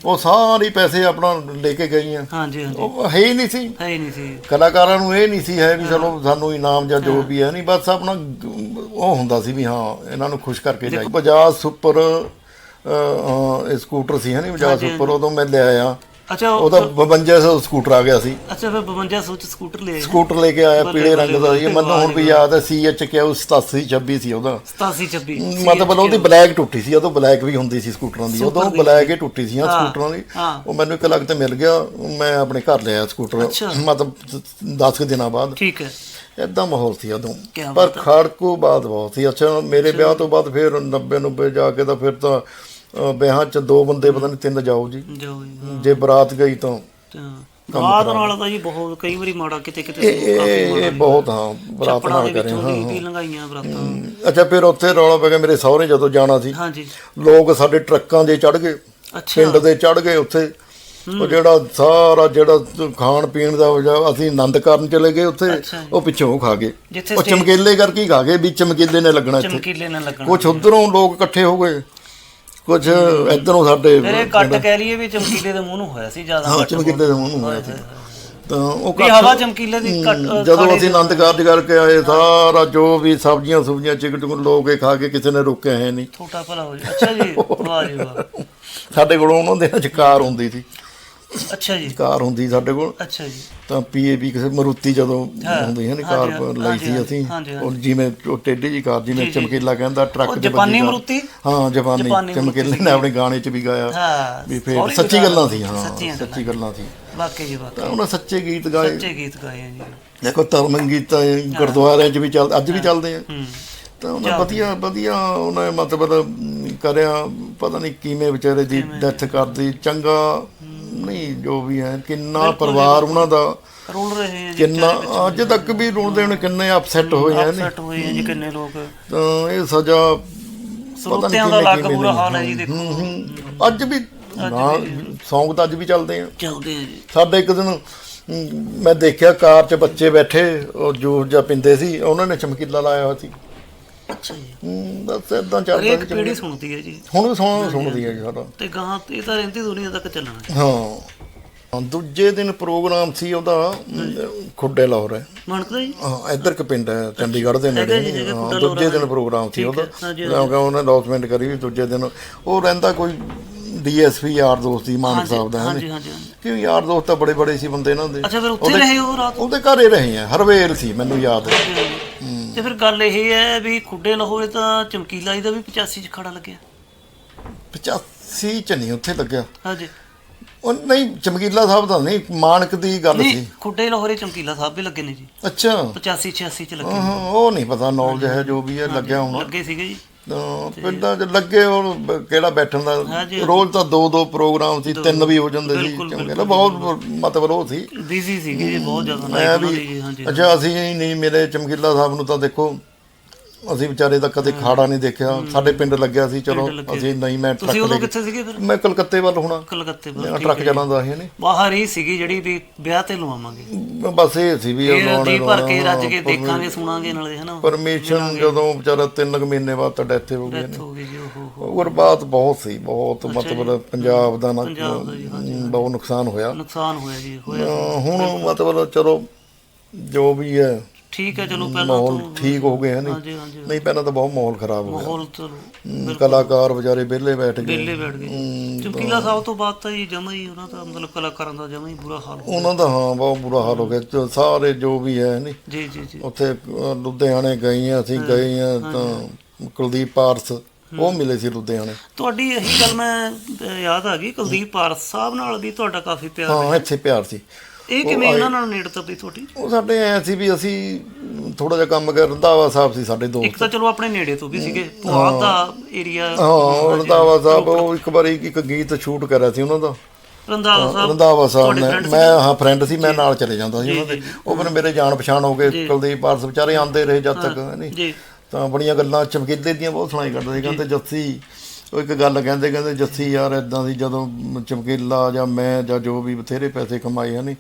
ਉਹ ਸਾਰੇ ਪੈਸੇ ਆਪਣਾ ਲੈ ਕੇ ਗਈਆਂ। ਹਾਂਜੀ ਹਾਂਜੀ। ਉਹ ਹੈ ਹੀ ਨਹੀਂ ਸੀ। ਹੈ ਹੀ ਨਹੀਂ ਸੀ। ਕਲਾਕਾਰਾਂ ਨੂੰ ਇਹ ਨਹੀਂ ਸੀ ਹੈ ਵੀ ਚਲੋ ਸਾਨੂੰ ਇਨਾਮ ਜਾਂ ਜੋ ਵੀ ਹੈ ਨਹੀਂ ਬਸ ਆਪਣਾ ਉਹ ਹੁੰਦਾ ਸੀ ਵੀ ਹਾਂ ਇਹਨਾਂ ਨੂੰ ਖੁਸ਼ ਕਰਕੇ ਜਾਈ ਬਜਾਜ ਸੁਪਰ ਇਹ ਸਕੂਟਰ ਸੀ ਹੈ ਨਹੀਂ ਬਜਾਜ ਸੁਪਰ ਉਦੋਂ ਮੈਂ ਲੈ ਆਇਆ। ਅੱਛਾ ਉਹ- ਉਹਦਾ 5200 ਸਕੂਟਰ ਆ ਗਿਆ ਸੀ। ਅੱਛਾ ਫਿਰ 52 ਚ ਸਕੂਟਰ ਲੈ ਆਏ। ਸਕੂਟਰ ਲੈ ਕੇ ਆਇਆ ਪੀਲੇ ਰੰਗ ਦਾ ਸੀ ਮੈਨੂੰ ਹੁਣ ਵੀ ਯਾਦ ਹੈ ਸੀਐਚ ਕਿਹਾ ਉਹ 87 26 ਸੀ ਉਹਦਾ। 87 26 ਮਤਲਬ ਉਹਦੀ ਬਲੈਕ ਟੁੱਟੀ ਸੀ ਉਦੋਂ ਬਲੈਕ ਵੀ ਹੁੰਦੀ ਸੀ ਸਕੂਟਰਾਂ ਦੀ। ਉਦੋਂ ਬਲੈਕ ਹੀ ਟੁੱਟੀ ਸੀ ਸਕੂਟਰਾਂ ਦੀ। ਹਾਂ। ਉਹ ਮੈਨੂੰ ਇੱਕ ਲੱਗ ਤੇ ਮਿਲ ਗਿਆ ਮੈਂ ਆਪਣੇ ਘਰ ਲਿਆ ਸਕੂਟਰ। ਅੱਛਾ। ਮਤਲਬ 10 ਕੁ ਦਿਨਾਂ ਬਾਅਦ। ਠੀਕ ਹੈ। ਇਦਾਂ ਮਾਹੌਲ ਸੀ ਉਦੋਂ। ਕਿਆ ਪਰ ਖੜਕੂ ਬਾਤ ਬਹੁਤ ਸੀ। ਅੱਛਾ ਮੇਰੇ ਵਿਆਹ ਤੋਂ ਬਾਅਦ ਫਿਰ 90 90 ਜਾ ਕੇ ਤਾਂ ਫਿਰ ਤਾਂ ਵਿਆਹਾਂ 'ਚ ਦੋ ਬੰਦੇ ਪਤਾ ਨਹੀਂ ਤਿੰਨ ਜਾਓ ਜੀ। ਜਾਓ ਜੀ ਜੇ ਬਰਾਤ ਗਈ ਤਾਂ ਤਾਂ ਬਾਤ ਨਾਲ ਤਾਂ ਜੀ ਬਹੁਤ ਕਈ ਵਾਰੀ ਮਾੜਾ ਕਿਤੇ ਕਿਤੇ ਇਹ ਇਹ- ਇਹ ਬਹੁਤ ਹਾਂ ਬਰਾਤ ਨਾਲ ਦੇ ਕਰੇ ਵਿੱਚੋਂ ਵੀ ਵੀ ਲੰਗਾਈਆਂ ਬਰਾਤਾਂ। ਅੱਛਾ ਫਿਰ ਉੱਥੇ ਰੌਲਾ ਪੈ ਗਿਆ ਮੇਰੇ ਸਹੁਰੇ ਜਦੋਂ ਜਾਣਾ ਸੀ। ਹਾਂਜੀ ਲੋਕ ਸਾਡੇ ਟਰੱਕਾਂ ਦੇ ਚੜ ਗਏ ਅੱਛਾ। ਪਿੰਡ ਦੇ ਚੜ ਗਏ ਉੱਥੇ। ਉਹ ਜਿਹੜਾ ਸਾਰਾ ਜਿਹੜਾ ਖਾਣ ਪੀਣ ਦਾ ਜਾਂ ਅਸੀਂ ਆਨੰਦ ਕਰਨ ਚਲੇ ਗਏ ਉੱਥੇ ਅੱਛਾ ਜੀ। ਉਹ ਪਿੱਛੋਂ ਖਾ ਗਏ। ਜਿੱਥੇ ਉਹ ਚਮਕੀਲੇ ਕਰਕੇ ਹੀ ਖਾ ਗਏ ਵੀ ਚਮਕੀਲੇ ਨੇ ਲੱਗਣਾ ਇੱਥੇ। ਚਮਕੀਲੇ ਲੱਗਣਾ ਕੁਝ ਉਧਰੋਂ ਲੋਕ ਇਕੱਠੇ ਹੋ ਗਏ। ਕੁਝ ਇਧਰੋਂ ਸਾਡੇ ਫਿਰ ਇਹ ਕੱਟ ਕਹਿ ਲਈਏ ਵੀ ਚਮਕੀਲੇ ਦੇ ਮੂੰਹ ਨੂੰ ਹੋਇਆ ਸੀ ਜ਼ਿਆਦਾ ਹਾਂ ਚਮਕੀਲੇ ਦੇ ਮੂੰਹ ਨੂੰ ਹੋਇਆ ਸੀ। ਤਾਂ ਉਹ ਵੀ ਹਵਾ ਚਮਕੀਲੇ ਦੀ ਕੱਟ ਜਦੋਂ ਅਸੀਂ ਆਨੰਦ ਕਾਰਜ ਕਰਕੇ ਆਏ ਸਾਰਾ ਜੋ ਵੀ ਸਬਜ਼ੀਆਂ ਸੁਬਜ਼ੀਆਂ ਚਿਕਨ ਚੁਕਨ ਲੋਕ ਇਹ ਖਾ ਕੇ ਕਿਸੇ ਨੇ ਰੋਕਿਆ ਹੈ ਨਹੀਂ। ਛੋਟਾ ਭਲਾ ਹੋ ਜੀ ਅੱਛਾ ਜੀ ਵਾਹ ਜੀ ਵਾਹ। ਸਾਡੇ ਕੋਲ ਉਹਨਾਂ ਦੇ ਨਾਲ ਕਾਰ ਹੁੰਦੀ ਸੀ। ਅੱਛਾ ਜੀ। ਕਾਰ ਹੁੰਦੀ ਸਾਡੇ ਕੋਲ। ਅੱਛਾ ਜੀ। ਤਾਂ ਪੀਏਬੀ ਕਿਸੇ ਮਰੂਤੀ ਜਦੋਂ ਹੁੰਦੀ ਹੈ ਨਾ ਕਾਰ ਲਈ ਸੀ ਅਸੀਂ। ਉਹ ਜਿਵੇਂ ਟੇਢੀ ਜੀ ਕਾਰ ਜਿਵੇਂ ਚਮਕੀਲਾ ਕਹਿੰਦਾ ਟਰੱਕ ਦੇ ਜਾਪਾਨੀ। ਮਰੂਤੀ? ਹਾਂ ਜਾਪਾਨੀ। ਚਮਕੀਲੇ ਨੇ ਆਪਣੇ ਗਾਣੇ 'ਚ ਵੀ ਗਾਇਆ। ਹਾਂ ਵੀ ਫੇਰ ਸੱਚੀ ਗੱਲ- ਸੀ ਹਾਂ। ਸੱਚੀ ਗੱਲਾਂ ਸੀ। ਵਾਕਈ ਜੀ ਵਾਕਈ। ਉਹਨਾਂ ਸੱਚੇ ਗੀਤ ਗਾਏ। ਸੱਚੇ ਗੀਤ ਗਾਏ ਜੀ। ਦੇਖੋ ਧਰਮ ਗੀਤ ਗੁਰਦੁਆਰਿਆਂ 'ਚ ਵੀ ਚੱਲ ਅੱਜ ਵੀ ਚੱਲਦੇ ਆ। ਤਾਂ ਉਹਨਾਂ ਵਧੀਆ ਵਧੀਆ ਉਹਨੇ ਮਤਲਬ ਕਰਿਆ। ਪਤਾ ਨਹੀਂ ਕਿਵੇਂ ਵਿਚਾਰੇ ਦੀ ਡੈਥ ਕਰਦੀ। ਚੰਗਾ ਨਹੀਂ ਜੋ ਵੀ ਹੈ ਕਿੰਨਾ ਪਰਿਵਾਰ ਉਹਨਾਂ ਦਾ ਰੋਲ ਰਹੇ ਆ ਕਿੰਨਾ ਅੱਜ ਤੱਕ ਵੀ ਰੋਣਦੇ ਨੇ ਕਿੰਨੇ ਅਪਸੈਟ ਹੋਏ ਆ ਨੇ ਸੈੱਟ ਹੋਏ ਆ ਜੀ ਕਿੰਨੇ ਲੋਕ। ਤਾਂ ਇਹ ਸਜ਼ਾ ਸਰੋਤਿਆਂ ਦਾ ਅਲੱਗ ਬੁਰਾ ਹਾਲ ਹੈ ਜੀ ਦੇਖੋ। ਅੱਜ ਵੀ ਨਾ ਸੌਂਗ ਤਾਂ ਅੱਜ ਵੀ ਚੱਲਦੇ ਆ। ਚੱਲਦੇ ਆ ਜੀ। ਸਾਡੇ ਇੱਕ ਦਿਨ ਮੈਂ ਦੇਖਿਆ ਕਾਰ 'ਚ ਬੱਚੇ ਬੈਠੇ ਉਹ ਜੂਸ ਜਾਂ ਪਿੰਦੇ ਸੀ ਉਹਨਾਂ ਨੇ ਚਮਕੀਲਾ ਲਾਇਆ ਹੋਇਆ ਸੀ। ਅੱਛਾ ਜੀ। ਹੂੰ, ਬਸ ਇਦਾਂ ਚੱਲਦਾ ਹਰੇਕ ਸੀ ਪੀੜੀ ਸੁਣਦੀ ਹੈ ਜੀ। ਹੁਣ ਵੀ ਸੁਣ ਸੁਣਦੀ ਹੈ ਜੀ ਸਾਡਾ ਤੇ ਗਾਂ ਇਹ ਤਾਂ ਰਹਿੰਦੀ ਦੁਨੀਆ ਤੱਕ ਚੱਲਣਾ ਹੈ। ਹਾਂ। ਹਾਂ, ਦੂਜੇ ਦਿਨ ਪ੍ਰੋਗਰਾਮ ਸੀ ਉਹਦਾ ਅਮ, ਖੁੱਡੇ ਲਾਹੌਰ ਹੈ। ਮਣਕਦਾ ਜੀ? ਹਾਂ ਇੱਧਰ ਇੱਕ ਪਿੰਡ ਹੈ ਚੰਡੀਗੜ੍ਹ ਦੇ ਹੈਗਾ ਜੀ, ਨੇੜੇ ਹੈਗਾ, ਹਾਂ, ਖੁੱਡਾ ਦੂਜੇ ਦਿਨ ਪ੍ਰੋਗਰਾਮ ਸੀ ਉਹਦਾ। ਹਾਂਜੀ, ਕਿਉਂਕਿ ਉਹਨੇ ਅਨਾਉਂਸਮੈਂਟ ਕਰੀ ਵੀ ਦੂਜੇ ਦਿਨ ਉਹ ਰਹਿੰਦਾ ਕੋਈ ਡੀਐਸਪੀ ਯਾਰ ਦੋਸਤ ਸੀ ਮਾਨਕ ਸਾਹਿਬ ਦਾ ਹੈ ਹਾਂਜੀ ਹਾਂਜੀ ਹਾਂਜੀ। ਕਿ ਯਾਰ ਦੋਸਤ ਤਾਂ ਬੜੇ ਬੜੇ ਸੀ ਬੰਦੇ ਇਹਨਾਂ ਦੇ। ਅੱਛਾ ਫਿਰ ਉੱਥੇ ਰਹੇ ਉਹ ਰਾਤ? ਉਹਦੇ ਘਰੇ ਰਹੇ ਆ ਹਰਵੇਲ ਸੀ ਮੈਨੂੰ ਯਾਦ ਹੈ। ਤੇ ਫਿਰ ਗੱਲ ਇਹ ਹੈ ਵੀ ਖੁੱਡੇ ਲਾਹੌਰੇ ਤਾਂ ਚਮਕੀਲਾ ਜੀ ਦਾ ਵੀ 85 ਚ ਖੜਾ ਲੱਗਿਆ। 85 ਚ ਨਹੀਂ ਉੱਥੇ ਲੱਗਿਆ। ਹਾਂਜੀ। ਉਹ ਨਹੀਂ ਚਮਕੀਲਾ ਸਾਹਿਬ ਦਾ ਨਹੀਂ ਮਾਨਕ ਦੀ ਗੱਲ ਨਹੀਂ ਸੀ। ਖੁੱਡੇ ਲਾਹੌਰੇ ਚਮਕੀਲਾ ਸਾਹਿਬ ਵੀ ਲੱਗੇ ਨੇ ਜੀ। ਅੱਛਾ। 85 86 ਚ ਲੱਗੇ ਹਾਂ, ਉਹ ਨਹੀਂ ਪਤਾ ਨੌਲੇਜ ਹੈ ਜੋ ਵੀ ਹੈ ਲੱਗਿਆ ਹੋਣਾ। ਲੱਗੇ ਸੀਗੇ ਜੀ। ਤਾਂ ਪਿੰਡਾਂ 'ਚ ਲੱਗੇ ਬ- ਕਿਹੜਾ ਬੈਠਣ ਦਾ। ਰੋਜ਼ ਤਾਂ ਦੋ ਦੋ ਪ੍ਰੋਗਰਾਮ ਸੀ ਤਿੰਨ ਵੀ ਹੋ ਜਾਂਦੇ ਸੀ ਬਿਲਕੁਲ, ਚੰਗੇ। ਬਹੁਤ ਮਤਲਬ ਉਹ ਸੀ। ਬਿਜ਼ੀ ਸੀਗੇ ਜੀ ਬਹੁਤ ਜ਼ਿਆਦਾ। ਮੈਂ ਵੀ ਅੱਛਾ ਅਸੀਂ ਨਹੀਂ ਮੇਰੇ ਚਮਕੀਲਾ ਸਾਹਿਬ ਨੂੰ ਤਾਂ ਦੇਖੋ ਅਸੀਂ ਵਿਚਾਰੇ ਤਾਂ ਕਦੇ ਖਾੜਾ ਨਹੀਂ ਦੇਖਿਆ। ਸਾਡੇ ਪਿੰਡ ਲੱਗਿਆ ਸੀ ਚਲੋ ਪਿੰਡ ਲੱਗਿਆ। ਅਸੀਂ ਨਹੀਂ ਮੈਂ ਤੁਸੀਂ ਟਰੱਕ ਉਦੋਂ ਕਿੱਥੇ ਸੀਗੇ ਫਿਰ? ਮੈਂ ਕਲਕੱਤੇ ਵੱਲ ਹੋਣਾ। ਕਲਕੱਤੇ ਮੈਂ ਬਾਹਰ ਟਰੱਕ ਚਲਾਉਂਦਾ ਸੀ ਨੇ। ਬਾਹਰ ਹੀ ਸੀਗੀ ਜਿਹੜੀ ਵੀ ਵਿਆਹ ਤੇ ਲਵਾਵਾਂਗੇ। ਬਸ ਇਹ ਸੀ ਵੀ ਇਹ ਉਹਨਾਂ ਨੇ ਭਰ ਕੇ ਰੱਜ ਕੇ ਦੇਖਾਂਗੇ ਸੁਣਾਂਗੇ ਨਾਲੇ ਹਨਾ। ਪਰਮਿਸ਼ਨ ਜਦੋਂ ਵਿਚਾਰਾ 3 ਕੁ ਮਹੀਨੇ ਬਾਅਦ ਤਾਂ ਡੈਥ ਹੋ ਗਈ ਡੈਥ ਹੋ ਗਈ ਜੀ ਉਹ ਹੋ ਹੋਰ ਬਾਤ ਬਹੁਤ ਸੀ ਬਹੁਤ ਮਤਲਬ ਪੰਜਾਬ ਦਾ ਨਾ ਪੰਜਾਬ ਦਾ ਜੀ, ਬਹੁਤ ਨੁਕਸਾਨ ਹੋਇਆ। ਨੁਕਸਾਨ ਹੋਇਆ ਜੀ ਹੋਇਆ। ਅਹ ਹੁਣ ਮਤਲਬ ਚਲੋ ਜੋ ਵੀ ਹੈ ਠੀਕ ਹੈ ਚਲੋ ਪਹਿਲਾਂ ਮਾਹੌਲ ਤੋਂ ਠੀਕ ਹੋ ਗਿਆ ਨਹੀਂ? ਹਾਂਜੀ ਹਾਂਜੀ। ਨਹੀਂ ਪਹਿਲਾਂ ਤਾਂ ਬਹੁਤ ਮਾਹੌਲ ਖਰਾਬ ਹੋ ਗਿਆ। ਮਾਹੌਲ ਚਲੋ ਹਮ, ਕਲਾਕਾਰ ਵਿਚਾਰੇ ਵਿਹਲੇ ਬੈਠ ਗਏ। ਵਿਹਲੇ ਬੈਠ ਗਏ। ਚਮਕੀਲਾ ਸਾਹਿਬ ਤੋਂ ਬਾਅਦ ਤਾਂ ਜੀ ਜਮਾ ਹੀ ਉਹਨਾਂ ਦਾ ਮਤਲਬ ਕਲਾਕਾਰਾਂ ਦਾ ਜਮਾ ਹੀ ਬੁਰਾ ਹਾਲ ਹੋ ਉਹਨਾਂ ਦਾ ਹਾਂ ਬਹੁਤ ਬੁਰਾ ਹਾਲ ਹੋ ਗਿਆ। ਜੋ ਸਾਰੇ ਜੋ ਵੀ ਹੈ ਨਹੀਂ? ਜੀ ਜੀ ਜੀ। ਉੱਥੇ ਲੁਧਿਆਣੇ ਗਏ ਆ ਅਸੀਂ ਗਏ ਆ ਤਾਂ ਕੁਲਦੀਪ ਪਾਰਸ ਉਹ ਮਿਲੇ ਸੀ ਲੁਧਿਆਣੇ। ਤੁਹਾਡੀ ਇਹੀ ਗੱਲ ਮੈਂ ਅਹ, ਯਾਦ ਆ ਗਈ ਕੁਲਦੀਪ ਪਾਰਸ ਸਾਹਿਬ ਨਾਲ ਵੀ ਤੁਹਾਡਾ ਕਾਫੀ ਪਿਆਰ ਹਾਂ ਇੱਥੇ ਪਿਆਰ ਸੀ। ਇਹ ਕਿਵੇਂ ਇਹਨਾਂ ਨਾਲ ਨੇੜਤਾ ਪਈ ਤੁਹਾਡੀ? ਉਹ ਸਾਡੇ ਐ ਸੀ ਵੀ ਅਸੀਂ ਥੋੜਾ ਜਿਹਾ ਕੰਮ ਕਰ ਰੰਧਾਵਾ ਸਾਹਿਬ ਸੀ ਸਾਡੇ ਇੱਕ ਦੋਸਤ ਤਾਂ ਚਲੋ ਆਪਣੇ ਨੇੜੇ ਤੋਂ ਵੀ ਸੀਗੇ। ਪੁਆਧ ਦਾ ਏਰੀਆ ਹਾਂ ਰੰਧਾਵਾ ਸਾਹਿਬ ਉਹ ਇੱਕ ਵਾਰੀ ਇੱਕ ਗੀਤ ਸ਼ੂਟ ਕਰਿਆ ਸੀ ਉਹਨਾਂ ਦਾ। ਰੰਧਾਵਾ ਸਾਹਿਬ ਰੰਧਾਵਾ ਸਾਹਿਬ ਤੁਹਾਡੇ ਨੇ friend ਮੈਂ ਹਾਂ ਫਰੈਂਡ ਸੀ ਮੈਂ ਨਾਲ ਚਲੇ ਜਾਂਦਾ ਸੀ ਉਹਨਾਂ ਦੇ। ਉਹ ਫਿਰ ਮੇਰੇ ਜਾਣ ਪਛਾਣ ਹੋ ਗਏ ਕੁਲਦੀਪ ਪਾਰਸ ਵਿਚਾਰੇ ਆਂਦੇ ਰਹੇ ਜਦ ਤੱਕ ਨਹੀਂ ਜੀ। ਤਾਂ ਬੜੀਆਂ ਗੱਲਾਂ ਚਮਕੀਲੇ ਦੀਆਂ ਬਹੁਤ ਸੁਣਾਈ ਕਰਦੇ ਸੀ ਕਹਿੰਦੇ ਜੱਸੀ ਉਹ ਇੱਕ ਗੱਲ ਕਹਿੰਦੇ ਕਹਿੰਦੇ ਜੱਸੀ ਯਾਰ ਇਦਾਂ ਸੀ ਜਦੋਂ ਚਮਕੀਲਾ ਜਾਂ ਮੈਂ ਜਾਂ ਜੋ ਵੀ ਬਥੇਰੇ ਪੈਸੇ ਕਮਾਏ ਹਨ?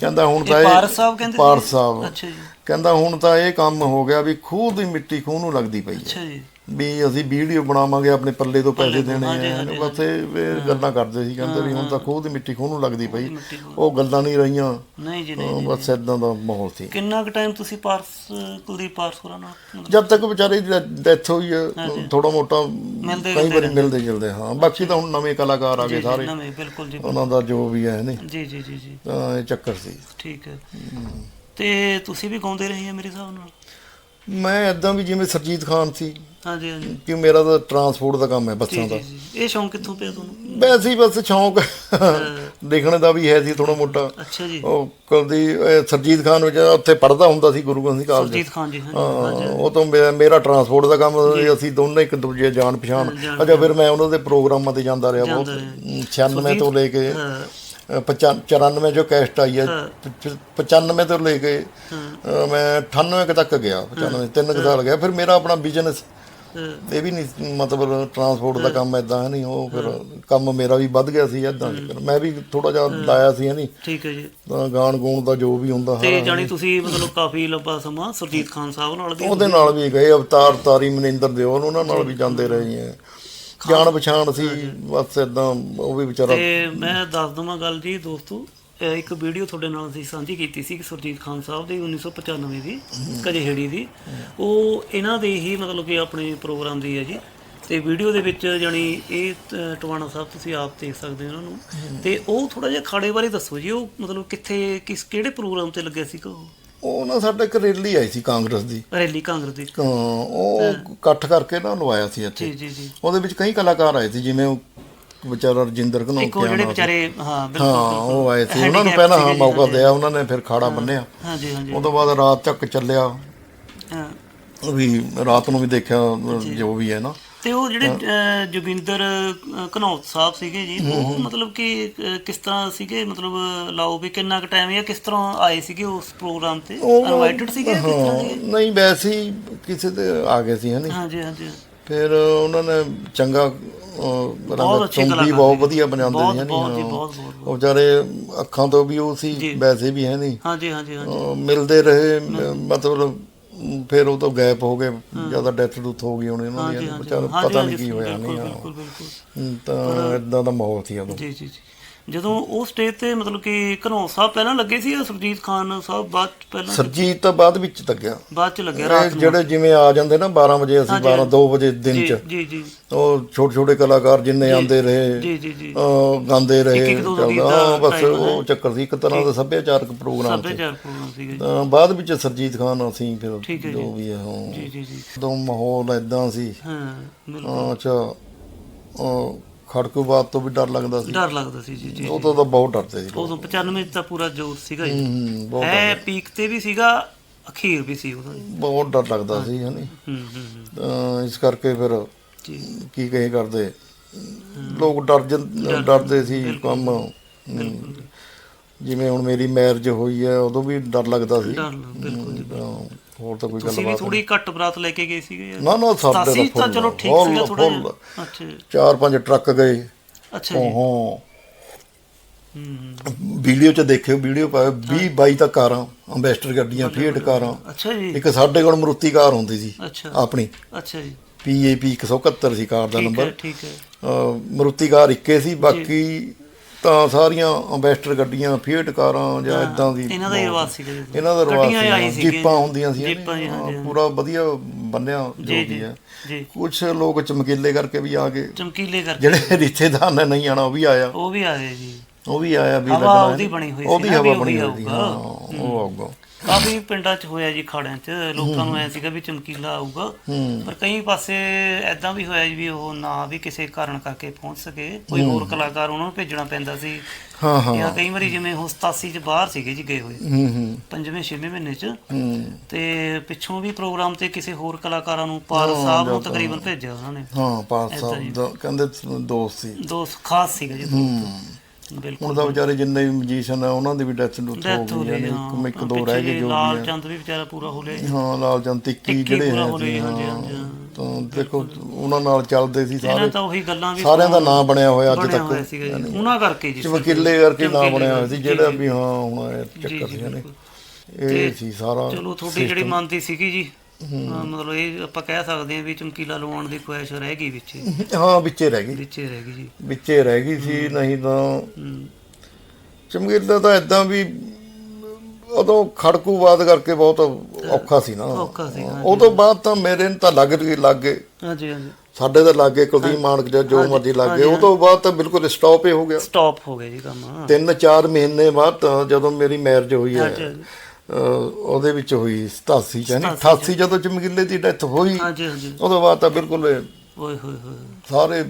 ਕਹਿੰਦਾ ਹੁਣ ਇਹ ਤਾਂ ਪਾਰਸ ਸਾਹਿਬ ਕਹਿੰਦੇ ਪਾਰਸ ਸੀ? ਸਾਹਿਬ। ਅੱਛਾ ਜੀ। ਕਹਿੰਦਾ ਹੁਣ ਤਾਂ ਇਹ ਕੰਮ ਹੋ ਗਿਆ ਵੀ ਖੂਹ ਦੀ ਮਿੱਟੀ ਖੂਹ ਨੂੰ ਲੱਗਦੀ ਪਈ ਹੈ। ਅੱਛਾ ਜੀ। ਵੀ ਅਸੀਂ ਵੀਡੀਓ ਬਣਾਵਾਂਗੇ ਆਪਣੇ ਪੱਲੇ ਤੋਂ ਪੈਸੇ ਦੇਣੇ ਆ। ਬਸ ਇਹ ਗੱਲਾਂ ਕਰਦੇ ਸੀ ਕਹਿੰਦੇ ਵੀ ਹੁਣ ਤਾਂ ਖੂਹ ਦੀ ਮਿੱਟੀ ਖੂਹ ਨੂੰ ਲੱਗਦੀ ਪਈ। ਉਹ ਗੱਲਾਂ ਨਹੀਂ ਰਹੀਆਂ। ਨਹੀਂ ਜੀ ਨਹੀਂ ਬਸ ਇਦਾਂ ਦਾ ਮਾਹੌਲ ਸੀ। ਕਿੰਨਾ ਕੁ ਟਾਈਮ ਤੁਸੀਂ ਪਾਰਸ ਕੁਲਦੀਪ ਪਾਰਸ ਹੋਰਾਂ ਨਾਲ ਜਦ ਤੱਕ ਵਿਚਾਰੇ ਦੀ ਡੈਥ ਹੋਈ ਥੋੜਾ ਮੋਟਾ ਕਈ ਵਾਰੀ ਮਿਲਦੇ ਜੁਲਦੇ ਹਾਂ। ਬਾਕੀ ਤਾਂ ਹੁਣ ਨਵੇਂ ਕਲਾਕਾਰ ਆ ਗਏ ਸਾਰੇ। ਨਵੇਂ ਬਿਲਕੁਲ ਜੀ ਉਹਨਾਂ ਦਾ ਜੋ ਵੀ ਹੈ ਨਹੀਂ। ਜੀ ਜੀ ਜੀ ਜੀ। ਤਾਂ ਇਹ ਚੱਕਰ ਸੀ। ਠੀਕ ਹੈ। ਤੇ ਤੁਸੀਂ ਵੀ ਗਾਉਂਦੇ ਰਹੇ ਆ ਮੇਰੇ ਹਿਸਾਬ ਨਾਲ? ਮੈਂ ਇਦਾਂ ਵੀ ਜਿਵੇਂ ਸਰਜੀਤ ਖਾਨ ਸੀ ਹਾਂਜੀ ਹਾਂਜੀ। ਕਿ ਮੇਰਾ ਤਾਂ ਟਰਾਂਸਪੋਰਟ ਦਾ ਕੰਮ ਹੈ ਬੱਸਾਂ ਜੀ ਦਾ। ਜੀ ਜੀ। ਇਹ ਸ਼ੌਂਕ ਕਿੱਥੋਂ ਪਿਆ ਤੁਹਾਨੂੰ? ਵੈਸੇ ਹੀ ਬਸ ਸ਼ੌਂਕ ਲਿਖਣ ਦਾ ਵੀ ਹੈ ਸੀ ਥੋੜਾ ਮੋਟਾ। ਅੱਛਾ ਜੀ। ਉਹ ਇਹ ਸਰਜੀਤ ਖਾਨ ਵਿੱਚ ਉੱਥੇ ਪੜਦਾ ਹੁੰਦਾ ਸੀ ਗੁਰੂ ਗ੍ਰੰਥ ਕਾਲਜ। ਜੀਤ ਖਾਨ ਜੀ ਹਾਂ, ਉਹ ਤੋਂ ਮੇ- ਮੇਰਾ ਟਰਾਂਸਪੋਰਟ ਦਾ ਕੰਮ ਅਸੀਂ ਦੋਨੇ ਇੱਕ ਦੂਜੇ ਜਾਣ ਪਛਾਣ ਜਾਣ ਅੱਛਾ ਫਿਰ ਮੈਂ ਉਹਨਾਂ ਦੇ ਪ੍ਰੋਗਰਾਮਾਂ ਤੇ ਜਾਂਦਾ ਰਿਹਾ ਬਹੁਤ। ਜਾਂਦਾ 96 ਤੋਂ ਲੈ ਕੇ ਹਾਂ। 94 ਜੋ ਕੈਸਟ ਆਈ ਹੈ। ਪ- 95 ਤੋਂ ਲੈ ਕੇ ਮੈਂ 98 ਕੁ ਤੱਕ ਗਿਆ 95 ਤਿੰਨ ਕੁ ਸਾਲ ਗਿਆ। ਫਿਰ ਮੇਰਾ ਆਪਣਾ ਬਿਜ਼ਨਸ ਹਾਂ, ਇਹ ਵੀ ਨਹੀਂ ਮਤਲਬ ਟਰਾਂਸਪੋਰਟ ਦਾ ਕੰਮ ਇਦਾਂ ਹੈ ਨਹੀਂ ਉਹ ਫਿਰ ਕੰਮ ਮੇਰਾ ਵੀ ਵੱਧ ਗਿਆ ਸੀ ਇਦਾਂ ਮੈਂ ਵੀ ਥੋੜਾ ਜਿਹਾ ਲਾਇਆ ਸੀ ਨਹੀਂ। ਠੀਕ ਹੈ ਜੀ। ਤਾਂ ਗਾਣ ਗੂਣ ਦਾ ਜੋ ਵੀ ਹੁੰਦਾ ਤੇ ਜਾਣੀ ਤੁਸੀਂ ਮਤਲਬ ਕਾਫੀ ਲੰਬਾ ਸਮਾਂ ਸੁਰਜੀਤ ਖਾਨ ਸਾਹਿਬ ਨਾਲ ਵੀ ਉਹਦੇ ਨਾਲ ਵੀ ਗਏ। ਅਵਤਾਰ ਤਾਰੀ ਮਨਿੰਦਰ ਦਿਓਲ ਉਹਨਾਂ ਨਾਲ ਵੀ ਜਾਂਦੇ ਰਹੇ ਆ ਜਾਣ ਪਛਾਣ ਸੀ, ਬਸ ਇਦਾਂ ਉਹ ਵੀ ਵਿਚਾਰਾ ਤੇ ਮੈਂ ਦੱਸ ਦਵਾਂ ਗੱਲ ਜੀ ਦੋਸਤੋ ਇੱਕ ਵੀਡੀਓ ਤੁਹਾਡੇ ਨਾਲ ਅਸੀਂ ਸਾਂਝੀ ਕੀਤੀ ਸੀ ਕਿ ਸੁਰਜੀਤ ਖਾਨ ਸਾਹਿਬ ਦੀ 1995 ਦੀ ਕਜੇਹੜੀ ਦੀ। ਉਹ ਇਹਨਾਂ ਦੇ ਹੀ ਮਤਲਬ ਕਿ ਆਪਣੇ ਪ੍ਰੋਗਰਾਮ ਦੀ ਹੈ ਜੀ। ਤੇ ਵੀਡੀਓ ਦੇ ਵਿੱਚ ਜਾਣੀ ਇਹ ਟਵਾਣਾ ਸਾਹਿਬ ਤੁਸੀਂ ਆਪ ਦੇਖ ਸਕਦੇ ਹੋ ਉਹਨਾਂ ਨੂੰ। ਤੇ ਉਹ ਥੋੜਾ ਜਿਹਾ ਖਾੜੇ ਬਾਰੇ ਦੱਸੋ ਜੀ, ਉਹ ਮਤਲਬ ਕਿੱਥੇ, ਕਿਸ ਕਿਹੜੇ ਪ੍ਰੋਗਰਾਮ ਤੇ ਲੱਗੇ ਸੀ ਉਹ? ਉਹ ਨਾ ਸਾਡੇ ਇੱਕ ਰੈਲੀ ਆਈ ਸੀ ਕਾਂਗਰਸ ਦੀ। ਰੈਲੀ ਕਾਂਗਰਸ ਦੀ। ਤਾਂ ਉਹ ਇਕੱਠ ਕਰਕੇ ਨਾ ਲਵਾਇਆ ਸੀ ਇੱਥੇ। ਜੀ ਜੀ ਜੀ। ਉਹਦੇ ਵਿੱਚ ਕਈ ਕਲਾਕਾਰ ਆਏ ਸੀ ਜਿਵੇਂ ਉਹ ਵਿਚਾਰਾ ਰਜਿੰਦਰ ਇੱਕ ਉਹ ਜਿਹੜੇ ਵਿਚਾਰੇ ਹਾਂ ਹਾਂ ਉਹ ਆਏ ਸੀ। ਉਹਨਾਂ ਨੂੰ ਪਹਿਲਾਂ ਹਾਂ ਮੌਕਾ ਦਿਆ ਉਹਨਾਂ ਨੇ ਫਿਰ ਖਾੜਾ ਬੰਨਿਆ। ਹਾਂਜੀ ਹਾਂਜੀ ਤੋਂ ਬਾਅਦ ਰਾਤ ਤੱਕ ਚੱਲਿਆ। ਹਾਂ। ਉਹ ਵੀ ਰਾਤ ਨੂੰ ਵੀ ਦੇਖਿਆ ਜੋ ਵੀ ਹੈ ਨਾ। ਤੇ ਉਹ ਜਿਹੜੇ ਅਹ, ਜੋਗਿੰਦਰ ਅਹ, ਘਨੌਤ ਸਾਹਿਬ ਸੀਗੇ ਜੀ ਉਹ ਮਤਲਬ ਕਿ ਅਹ, ਕਿਸ ਤਰ੍ਹਾਂ ਸੀਗੇ? ਮਤਲਬ ਲਾਓ ਵੀ ਕਿੰਨਾ ਕੁ ਟਾਈਮ ਜਾਂ ਕਿਸ ਤਰ੍ਹਾਂ ਆਏ ਸੀਗੇ ਉਸ ਪ੍ਰੋਗਰਾਮ ਤੇ? ਇਨਵਾਈਟਡ ਸੀਗੇ ਕਿਸ ਤਰ੍ਹਾਂ ਹਾਂ ਸੀਗੇ? ਨਹੀਂ ਵੈਸੇ ਹੀ ਕਿਸੇ ਤੇ ਆ ਗਏ ਸੀ ਹਨੀ ਹਾਂਜੀ ਹਾਂਜੀ। ਫਿਰ ਉਹਨਾਂ ਨੇ ਚੰਗਾ ਬਹੁਤ ਅੱਛੇ ਚੁੰਬੀ ਕਲਾਕਾਰ ਬਹੁਤ। ਵਧੀਆ ਬਣਾਉਂਦੇ ਬਹੁਤ ਬਹੁਤ ਜੀ। ਬਹੁਤ ਬਹੁਤ ਉਹ ਵਿਚਾਰੇ ਅੱਖਾਂ ਤੋਂ ਵੀ ਉਹ ਸੀ ਵੈਸੇ ਵੀ ਹੈ ਨਹੀਂ ਹਾਂਜੀ ਹਾਂਜੀ ਹਾਂਜੀ। ਅਹ, ਮਿਲਦੇ ਰਹੇ ਮ- ਮਤਲਬ ਫਿਰ ਉਹ ਤੋਂ ਗਾਇਬ ਹੋ ਗਏ ਜ਼ਿਆਦਾ ਡੈਥ ਡੁੱਥ ਹੋ ਗਈ ਹੋਣੀ ਉਹਨਾਂ ਦੀ ਵਿਚਾਰਾ ਪਤਾ ਨਹੀਂ ਕੀ ਹੋਇਆ ਨਹੀਂ ਬਿਲਕੁਲ ਬਿਲਕੁਲ। ਹਾਂ। ਤਾਂ ਇਦਾਂ ਦਾ ਮਾਹੌਲ ਸੀ ਉਦੋਂ। ਜੀ ਜੀ ਜੀ। ਜਦੋਂ ਉਹ ਸਟੇਜ ਤੇ ਮਤਲਬ ਕਿ ਘਨੌਤ ਸਾਹਿਬ ਪਹਿਲਾਂ ਲੱਗੇ ਸੀ ਜਾਂ ਸੁਰਜੀਤ ਖਾਨ ਸਾਹਿਬ ਬਾਅਦ ਚ ਪਹਿਲਾਂ ਸਰਜੀਤ ਤਾਂ ਬਾਅਦ ਵਿੱਚ ਲੱਗਿਆ। ਬਾਅਦ ਚ ਲੱਗਿਆ ਇਹ ਰਾਤ ਨੂੰ। ਜਿਹੜੇ ਜਿਵੇਂ ਆ ਜਾਂਦੇ ਨਾ 12 ਵਜੇ ਅਸੀਂ 12 2 ਵਜੇ ਦਿਨ ਚ। ਜੀ ਜੀ। ਉਹ ਛੋਟੇ ਛੋਟੇ ਕਲਾਕਾਰ ਜਿੰਨੇ ਆਉਂਦੇ ਰਹੇ ਜੀ ਜੀ ਜੀ। ਅਹ ਗਾਉਂਦੇ ਰਹੇ ਇੱਕ- ਇੱਕ ਦੋ ਦੋ ਗੀਤ ਚੱਲਦਾ ਹਾਂ, ਬਸ ਉਹ ਚੱਕਰ ਸੀ ਇੱਕ ਤਰ੍ਹਾਂ ਦਾ ਸੱਭਿਆਚਾਰਕ ਪ੍ਰੋਗਰਾਮ ਸੀ। ਸੱਭਿਆਚਾਰ ਪ੍ਰੋਗਰਾਮ ਸੀਗਾ ਜੀ। ਤਾਂ ਬਾਅਦ ਵਿੱਚ ਸਰਜੀਤ ਖਾਨ ਅਸੀਂ ਫਿਰ ਠੀਕ ਹੈ ਜੋ ਵੀ ਹੈ ਜੀ ਜੀ ਜੀ। ਉਦੋਂ ਮਾਹੌਲ ਇਦਾਂ ਸੀ। ਹਾਂ ਬਿਲਕੁਲ। ਹਾਂ, ਅੱਛਾ ਉਹ ਖੜਕੂ ਬਾਤ ਤੋਂ ਵੀ ਡਰ ਲੱਗਦਾ ਸੀ। ਡਰ ਲੱਗਦਾ ਸੀ ਜੀ ਜੀ ਉਹ ਤੋਂ ਤਾਂ ਬਹੁਤ ਡਰਦੇ ਸੀ। ਉਦੋਂ 95 ਚ ਤਾਂ ਪੂਰਾ ਜ਼ੋਰ ਸੀਗਾ ਜੀ। ਹੂੰ, ਬਹੁਤ ਹੈ ਪੀਕ ਤੇ ਵੀ ਸੀਗਾ ਅਖੀਰ ਵੀ ਸੀ ਉਹਦਾ ਜੀ। ਬਹੁਤ ਡਰ ਲੱਗਦਾ ਸੀ ਹਨੀ ਹੂੰ ਹੂੰ ਹੂੰ। ਤਾਂ ਇਸ ਕਰਕੇ ਫਿਰ ਜੀ। ਕੀ ਕਹੇ ਕਰਦੇ। ਲੋਕ ਡਰ ਡਰਦੇ ਸੀ ਕੰਮ। ਜਿਵੇਂ ਹੁਣ ਮੇਰੀ ਮੈਰਿਜ ਹੋਈ ਹੈ ਉਦੋਂ ਵੀ ਡਰ ਲੱਗਦਾ ਸੀ। ਡਰ ਬਿਲਕੁਲ ਹੋਰ ਤਾਂ ਕੋਈ ਤੁਸੀਂ ਵੀ ਗੱਲਬਾਤ ਥੋੜੀ ਘੱਟ ਬਰਾਤ ਲੈ ਕੇ ਗਏ ਸੀਗੇ? ਯਾਰ ਨਾ ਨਾ ਦਾ ਤਾਂ ਚਲੋ ਠੀਕ ਸੀਗਾ ਥੋੜਾ ਅੱਛਾ। ਚਾਰ ਪੰਜ ਟਰੱਕ ਗਏ। ਅੱਛਾ ਜੀ। ਹਾਂ। ਹੂੰ ਵੀਡੀਓ ਚ ਦੇਖਿਓ ਵੀਡੀਓ ਪਾਇਆ 20 22 ਤਾਂ ਕਾਰਾਂ ਅੰਬੈਸਟਰ ਗੱਡੀਆਂ ਫੀਟ ਕਾਰਾਂ। ਅੱਛਾ ਜੀ। ਇੱਕ ਸਾਡੇ ਕੋਲ ਮਰੂਤੀ ਕਾਰ ਹੁੰਦੀ ਸੀ ਅੱਛਾ। ਆਪਣੀ। ਅੱਛਾ ਜੀ। PAP 171 ਸੀ ਕਾਰ ਦਾ ਠੀਕ ਹੈ ਨੰਬਰ। ਠੀਕ ਹੈ। ਅਹ ਮਰੂਤੀ ਕਾਰ ਇੱਕੇ ਸੀ ਬਾਕੀ ਤਾਂ ਸਾਰੀਆਂ ਅੰਬੈਸਟਰ ਗੱਡੀਆਂ ਫੀਟ ਕਾਰਾਂ ਜਾਂ ਇਦਾਂ ਦੀ ਇਹਨਾਂ ਦਾ ਹੀ ਰਿਵਾਜ ਇਹਨਾਂ ਦਾ ਰਿਵਾਜ ਸੀ ਜੀਪਾਂ ਹੁੰਦੀਆਂ ਸੀ। ਪੂਰਾ ਵਧੀਆ ਬੰਨਿਆ ਜੋ ਵੀ ਹੈ ਕੁਝ ਲੋਕ ਚਮਕੀਲੇ ਕਰਕੇ ਵੀ ਆ ਗਏ ਚਮਕੀਲੇ ਕਰਕੇ। ਜਿਹੜੇ ਰਿਸ਼ਤੇਦਾਰ ਨੇ ਨਹੀਂ ਆਣਾ ਉਹ ਵੀ ਆਇਆ। ਉਹ ਵੀ ਆ ਗਏ ਜੀ। ਉਹ ਵੀ ਆਇਆ ਵੀ ਲੱਗਣਾ। ਉਹਦੀ ਬਣੀ ਹੋਈ ਸੀ ਉਹਦੀ ਹਵਾ ਬਣੀ ਹੋਈ ਸੀ, ਉਹ ਆਊਗਾ। ਕਾਫੀ ਪਿੰਡਾਂ 'ਚ ਹੋਇਆ ਜੀ ਖਾੜਿਆਂ 'ਚ ਲੋਕਾਂ ਨੂੰ ਐ ਸੀਗਾ ਵੀ ਚਮਕੀਲਾ ਆਊਗਾ। ਪਰ ਕਈ ਪਾਸੇ ਐਦਾਂ ਵੀ ਹੋਇਆ ਜੀ ਵੀ ਉਹ ਨਾ ਵੀ ਕਿਸੇ ਕਾਰਨ ਕਰਕੇ ਪਹੁੰਚ ਸਕੇ। ਕੋਈ ਹੋਰ ਕਲਾਕਾਰ ਉਹਨਾਂ ਨੂੰ ਭੇਜਣਾ ਪੈਂਦਾ ਸੀ। ਹਾਂ ਹਾਂ। ਜਾਂ ਕਈ ਵਾਰੀ ਜਿਵੇਂ ਉਹ 87 ਚ ਬਾਹਰ ਸੀਗੇ ਜੀ ਗਏ ਹੋਏ। ਹੂੰ ਹੂੰ। ਪੰਜਵੇਂ ਛੇਵੇਂ ਮਹੀਨੇ ਚ। ਤੇ ਪਿੱਛੋਂ ਵੀ ਪ੍ਰੋਗਰਾਮ ਤੇ ਕਿਸੇ ਹੋਰ ਕਲਾਕਾਰਾਂ ਨੂੰ ਪਾਰ ਸਾਹਿਬ ਨੂੰ ਤਕਰੀਬਨ ਭੇਜਿਆ ਉਹਨਾਂ ਨੇ। ਹਾਂ ਪਾਸ ਸਾਹਿਬ ਕਹਿੰਦੇ ਦੋਸਤ ਸੀ। ਦੋ ਖਾਸ ਸੀਗਾ ਜੀ। ਬਿਲਕੁਲ ਹੁਣ ਤਾਂ ਵਿਚਾਰੇ ਜਿੰਨੇ ਵੀ ਮਜੀਸ਼ੀਅਨ ਆ ਉਹਨਾਂ ਦੀ ਵੀ ਡੈਥ ਡੈਥ ਹੋ ਗਈ ਗਈ ਯਾਨੀ ਹਾਂ। ਇੱਕ ਇੱਕ ਦੋ ਰਹਿ ਗਏ ਜੋ ਲਾਲ ਵੀ ਹੈ ਚੰਦ ਵੀ ਵਿਚਾਰਾ ਪੂਰਾ ਹੋ ਲਿਆ। ਹਾਂ ਲਾਲ ਚੰਦ ਟਿੱਕੀ ਜਿਹੜੇ ਹੈ। ਤਾਂ ਦੇਖੋ ਉਹਨਾਂ ਨਾਲ ਚੱਲਦੇ ਸੀ ਇਹਨਾਂ ਸਾਰੇ। ਤਾਂ ਉਹੀ ਗੱਲਾਂ ਵੀ ਸਾਰਿਆਂ ਦਾ ਨਾਂ ਬਣਿਆ ਹੋਇਆ ਅੱਜ ਤੱਕ। ਉਹਨਾਂ ਕਰਕੇ ਜੀ ਚਮਕੀਲੇ ਕਰਕੇ ਨਾਂ ਚਮਕੀਲੇ ਬਣਿਆ ਹੋਇਆ ਸੀ ਜਿਹੜਾ। ਵੀ ਹਾਂ ਹੁਣ ਚੱਕਰ ਸੀ ਨੇ। ਇਹ ਸੀ ਸਾਰਾ ਚਲੋ ਤੁਹਾਡੀ ਜਿਹੜੀ ਮਨ ਦੀ ਸੀਗੀ ਜੀ ਹਾਂ, ਮਤਲਬ ਇਹ ਆਪਾਂ ਕਹਿ ਸਕਦੇ ਹਾਂ ਵੀ ਚਮਕੀਲਾ ਲਵਾਉਣ ਦੀ ਖੁਆਇਸ਼ ਰਹਿ ਗਈ ਵਿੱਚ। ਹਾਂ ਵਿੱਚੇ ਰਹਿ ਗਈ। ਵਿੱਚੇ ਰਹਿ ਗਈ ਜੀ। ਵਿੱਚੇ ਰਹਿ ਗਈ ਸੀ ਨਹੀਂ ਤਾਂ ਹੂੰ। ਤਾਂ ਇਦਾਂ ਵੀ ਉਦੋਂ ਖੜਕੂਵਾਦ ਕਰਕੇ ਬਹੁਤ ਔਖਾ ਸੀ ਨਾ। ਔਖਾ ਸੀ, ਹਾਂਜੀ। ਉਹ ਤੋਂ ਬਾਅਦ ਤਾਂ ਮੇਰੇ ਨੂੰ ਤਾਂ ਲੱਗ ਗਈ ਲੱਗ ਗਏ। ਹਾਂਜੀ ਹਾਂਜੀ ਸਾਡੇ ਤਾਂ ਲੱਗੇ ਕੁਲਦੀਪ ਮਾਨਕ ਜਾਂ ਜੋ ਮਰਜ਼ੀ ਲੱਗੇ ਉਹ ਤੋਂ ਬਾਅਦ ਤਾਂ ਬਿਲਕੁਲ ਸਟਾਪ ਹੀ ਹੋ ਗਿਆ। ਸਟਾਪ ਹੋ ਗਿਆ ਜੀ ਕੰਮ। ਤਿੰਨ ਚਾਰ ਮਹੀਨੇ ਬਾਅਦ ਤਾਂ ਜਦੋਂ ਮੇਰੀ ਮੈਰਿਜ ਹੋਈ ਹੈ ਹਾਂਜੀ, ਹਾਂਜੀ। ਉਹਦੇ ਵਿੱਚ ਹੋਈ 87 ਚ ਨਹੀਂ 88 ਜਦੋਂ ਚਮਕੀਲੇ ਦੀ ਡੈਥ ਹੋਈ ਹਾਂਜੀ ਹਾਂਜੀ। ਉਦੋਂ ਬਾਅਦ ਤਾਂ ਬਿਲਕੁਲ ਓਏ ਹੋਏ ਹੋਏ। ਸਾਰੇ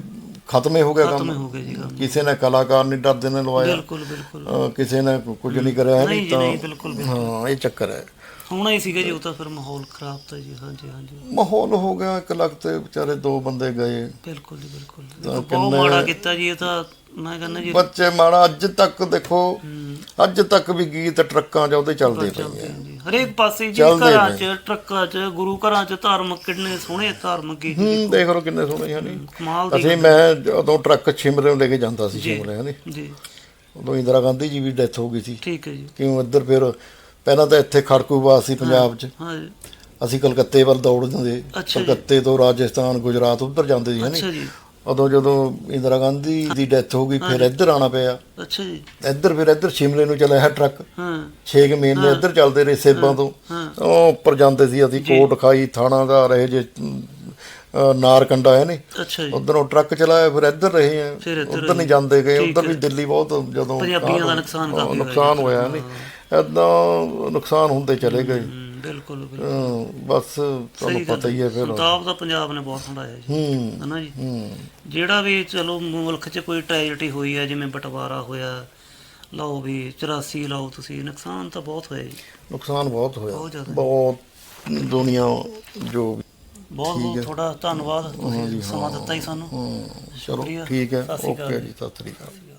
ਖਤਮ ਹੀ ਗਿਆ ਖਤਮ ਕੰਮ। ਹੋ ਗਿਆ ਜੀ ਕੰਮ। ਕਿਸੇ ਨੇ ਕਲਾਕਾਰ ਨਹੀਂ ਡਰਦੇ ਨੇ ਲਵਾਇਆ। ਬਿਲਕੁਲ ਬਿਲਕੁਲ। ਕਿਸੇ ਨੇ ਕੁਝ ਨਹੀਂ ਕਰਿਆ ਨਹੀਂ ਨਹੀਂ ਜੀ ਨਹੀਂ ਤਾਂ ਬਿਲਕੁਲ। ਹਾਂ ਇਹ ਚੱਕਰ ਹੈ। ਹੋਣਾ ਹੀ ਸੀਗਾ ਜੀ ਉਹ ਤਾਂ ਫਿਰ ਮਾਹੌਲ ਖਰਾਬ ਤਾਂ ਜੀ ਹਾਂਜੀ ਹਾਂਜੀ। ਮਾਹੌਲ ਹੋ ਗਿਆ ਇੱਕ ਲੱਖ ਤੇ ਵਿਚਾਰੇ ਦੋ ਬੰਦੇ ਗਏ। ਬਿਲਕੁਲ ਜੀ ਬਿਲਕੁਲ। ਤਾਂ ਬਹੁਤ ਮਾੜਾ ਕੀਤਾ ਜੀ ਇਹ ਤਾਂ ਮੈਂ ਕਹਿੰਦਾ ਜੀ ਬੱਚੇ ਮਾੜਾ ਅੱਜ ਤੱਕ ਦੇਖੋ ਅੱਜ ਤੱਕ ਵੀ ਗੀਤ ਟਰੱਕਾਂ 'ਚ ਉਹਦੇ ਚੱਲਦੇ ਪਏ ਆ। ਹਰੇਕ ਪਾਸੇ ਜੀ ਘਰਾਂ। 'ਚ ਟਰੱਕਾਂ 'ਚ ਗੁਰੂ ਘਰਾਂ 'ਚ ਧਾਰਮਿਕ ਕਿੰਨੇ ਸੋਹਣੇ ਧਾਰਮਿਕ ਗੀਤ ਹੂੰ ਦੇਖ। ਲਓ ਕਿੰਨੇ ਸੋਹਣੇ ਹਨ ਕਮਾਲ ਦੀ ਅਸੀਂ ਮੈਂ ਜਦੋਂ ਟਰੱਕ ਸ਼ਿਮਲੇ ਨੂੰ ਲੈ ਕੇ ਜਾਂਦਾ ਸੀ ਸ਼ਿਮਲੇ ਹਨੇ ਜੀ। ਉਦੋਂ ਇੰਦਰਾ ਗਾਂਧੀ ਜੀ ਵੀ ਡੈਥ ਹੋ ਗਈ ਸੀ। ਠੀਕ ਹੈ ਜੀ। ਕਿਉਂ ਇੱਧਰ ਫਿਰ ਪਹਿਲਾਂ ਤਾਂ ਇੱਥੇ ਖੜਕੂਵਾਸ ਸੀ ਪੰਜਾਬ 'ਚ। ਹਾਂ ਜੀ। ਅਸੀਂ ਕਲਕੱਤੇ ਵੱਲ ਦੌੜ ਜਾਂਦੇ। ਕਲਕੱਤੇ ਤੋਂ ਰਾਜਸਥਾਨ ਗੁਜਰਾਤ ਉੱਧਰ ਜਾਂਦੇ ਸੀ ਹਨੇ ਅੱਛਾ ਜੀ। ਉਦੋਂ ਜਦੋਂ ਇੰਦਰਾ ਗਾਂਧੀ ਦੀ ਡੈਥ ਹੋ ਗਈ ਫਿਰ ਇੱਧਰ ਆਣਾ ਪਿਆ। ਅੱਛਾ ਜੀ। ਇੱਧਰ ਫਿਰ ਇੱਧਰ ਸ਼ਿਮਲੇ ਨੂੰ ਚਲਿਆ ਟਰੱਕ। ਹਾਂ। 6 ਮਹੀਨੇ ਇੱਧਰ ਚੱਲਦੇ ਰਹੇ ਸੇਬਾਂ ਤੋਂ। ਉਹ ਉੱਪਰ ਜਾਂਦੇ ਸੀ ਅਸੀਂ ਕੋਟ ਖਾਈ ਥਾਣਾ ਦਾ ਰਹੇ ਜੇ ਨਾਰਕੰਡਾ ਹੈ ਨੀ? ਅੱਛਾ ਜੀ। ਉਧਰੋਂ ਟਰੱਕ ਚਲਾਇਆ ਫਿਰ ਇੱਧਰ ਰਹੇ ਆ। ਉਧਰ ਨਹੀਂ ਜਾਂਦੇ ਗਏ ਉਧਰ ਵੀ ਦਿੱਲੀ ਬਹੁਤ ਜਦੋਂ ਪੰਜਾਬੀਆਂ ਦਾ ਨੁਕਸਾਨ ਕਾਫੀ ਹੋਇਆ ਨੁਕਸਾਨ ਹੋਇਆ ਨਹੀਂ ਐਦਾਂ ਨੁਕਸਾਨ ਹੁੰਦੇ ਚਲੇ ਗਏ। ਬਿਲਕੁਲ ਬਸ ਤੁਹਾਨੂੰ ਪਤਾ ਹੀ ਹੈ ਫਿਰ। ਸੰਤਾਪ ਦਾ ਪੰਜਾਬ ਨੇ ਬਹੁਤ ਹੰਡਾਇਆ ਜੀ। ਹੂੰ ਹਨਾ ਜੀ? ਹੂੰ। ਜਿਹੜਾ ਵੀ ਚਲੋ ਮੁਲਕ 'ਚ ਕੋਈ ਟ੍ਰੈਜਡੀ ਹੋਈ ਹੈ ਜਿਵੇਂ ਬਟਵਾਰਾ ਹੋਇਆ ਲਓ ਵੀ 84 ਲਾਓ ਤੁਸੀਂ ਨੁਕਸਾਨ ਤਾਂ ਬਹੁਤ ਹੋਇਆ ਜੀ। ਨੁਕਸਾਨ ਬਹੁਤ ਹੋਇਆ। ਬਹੁਤ ਦੁਨੀਆ ਜੋ ਬਹੁਤ ਬਹੁਤ ਤੁਹਾਡਾ ਧੰਨਵਾਦ। ਤੁਸੀਂ ਸਮਾਂ ਦਿੱਤਾ ਹੀ ਸਾਨੂੰ। ਹਾਂ, ਚਲੋ। ਠੀਕ ਹੈ। ਓਕੇ। ਜੀ ਸਤਿ ਸ੍ਰੀ ਅਕਾਲ।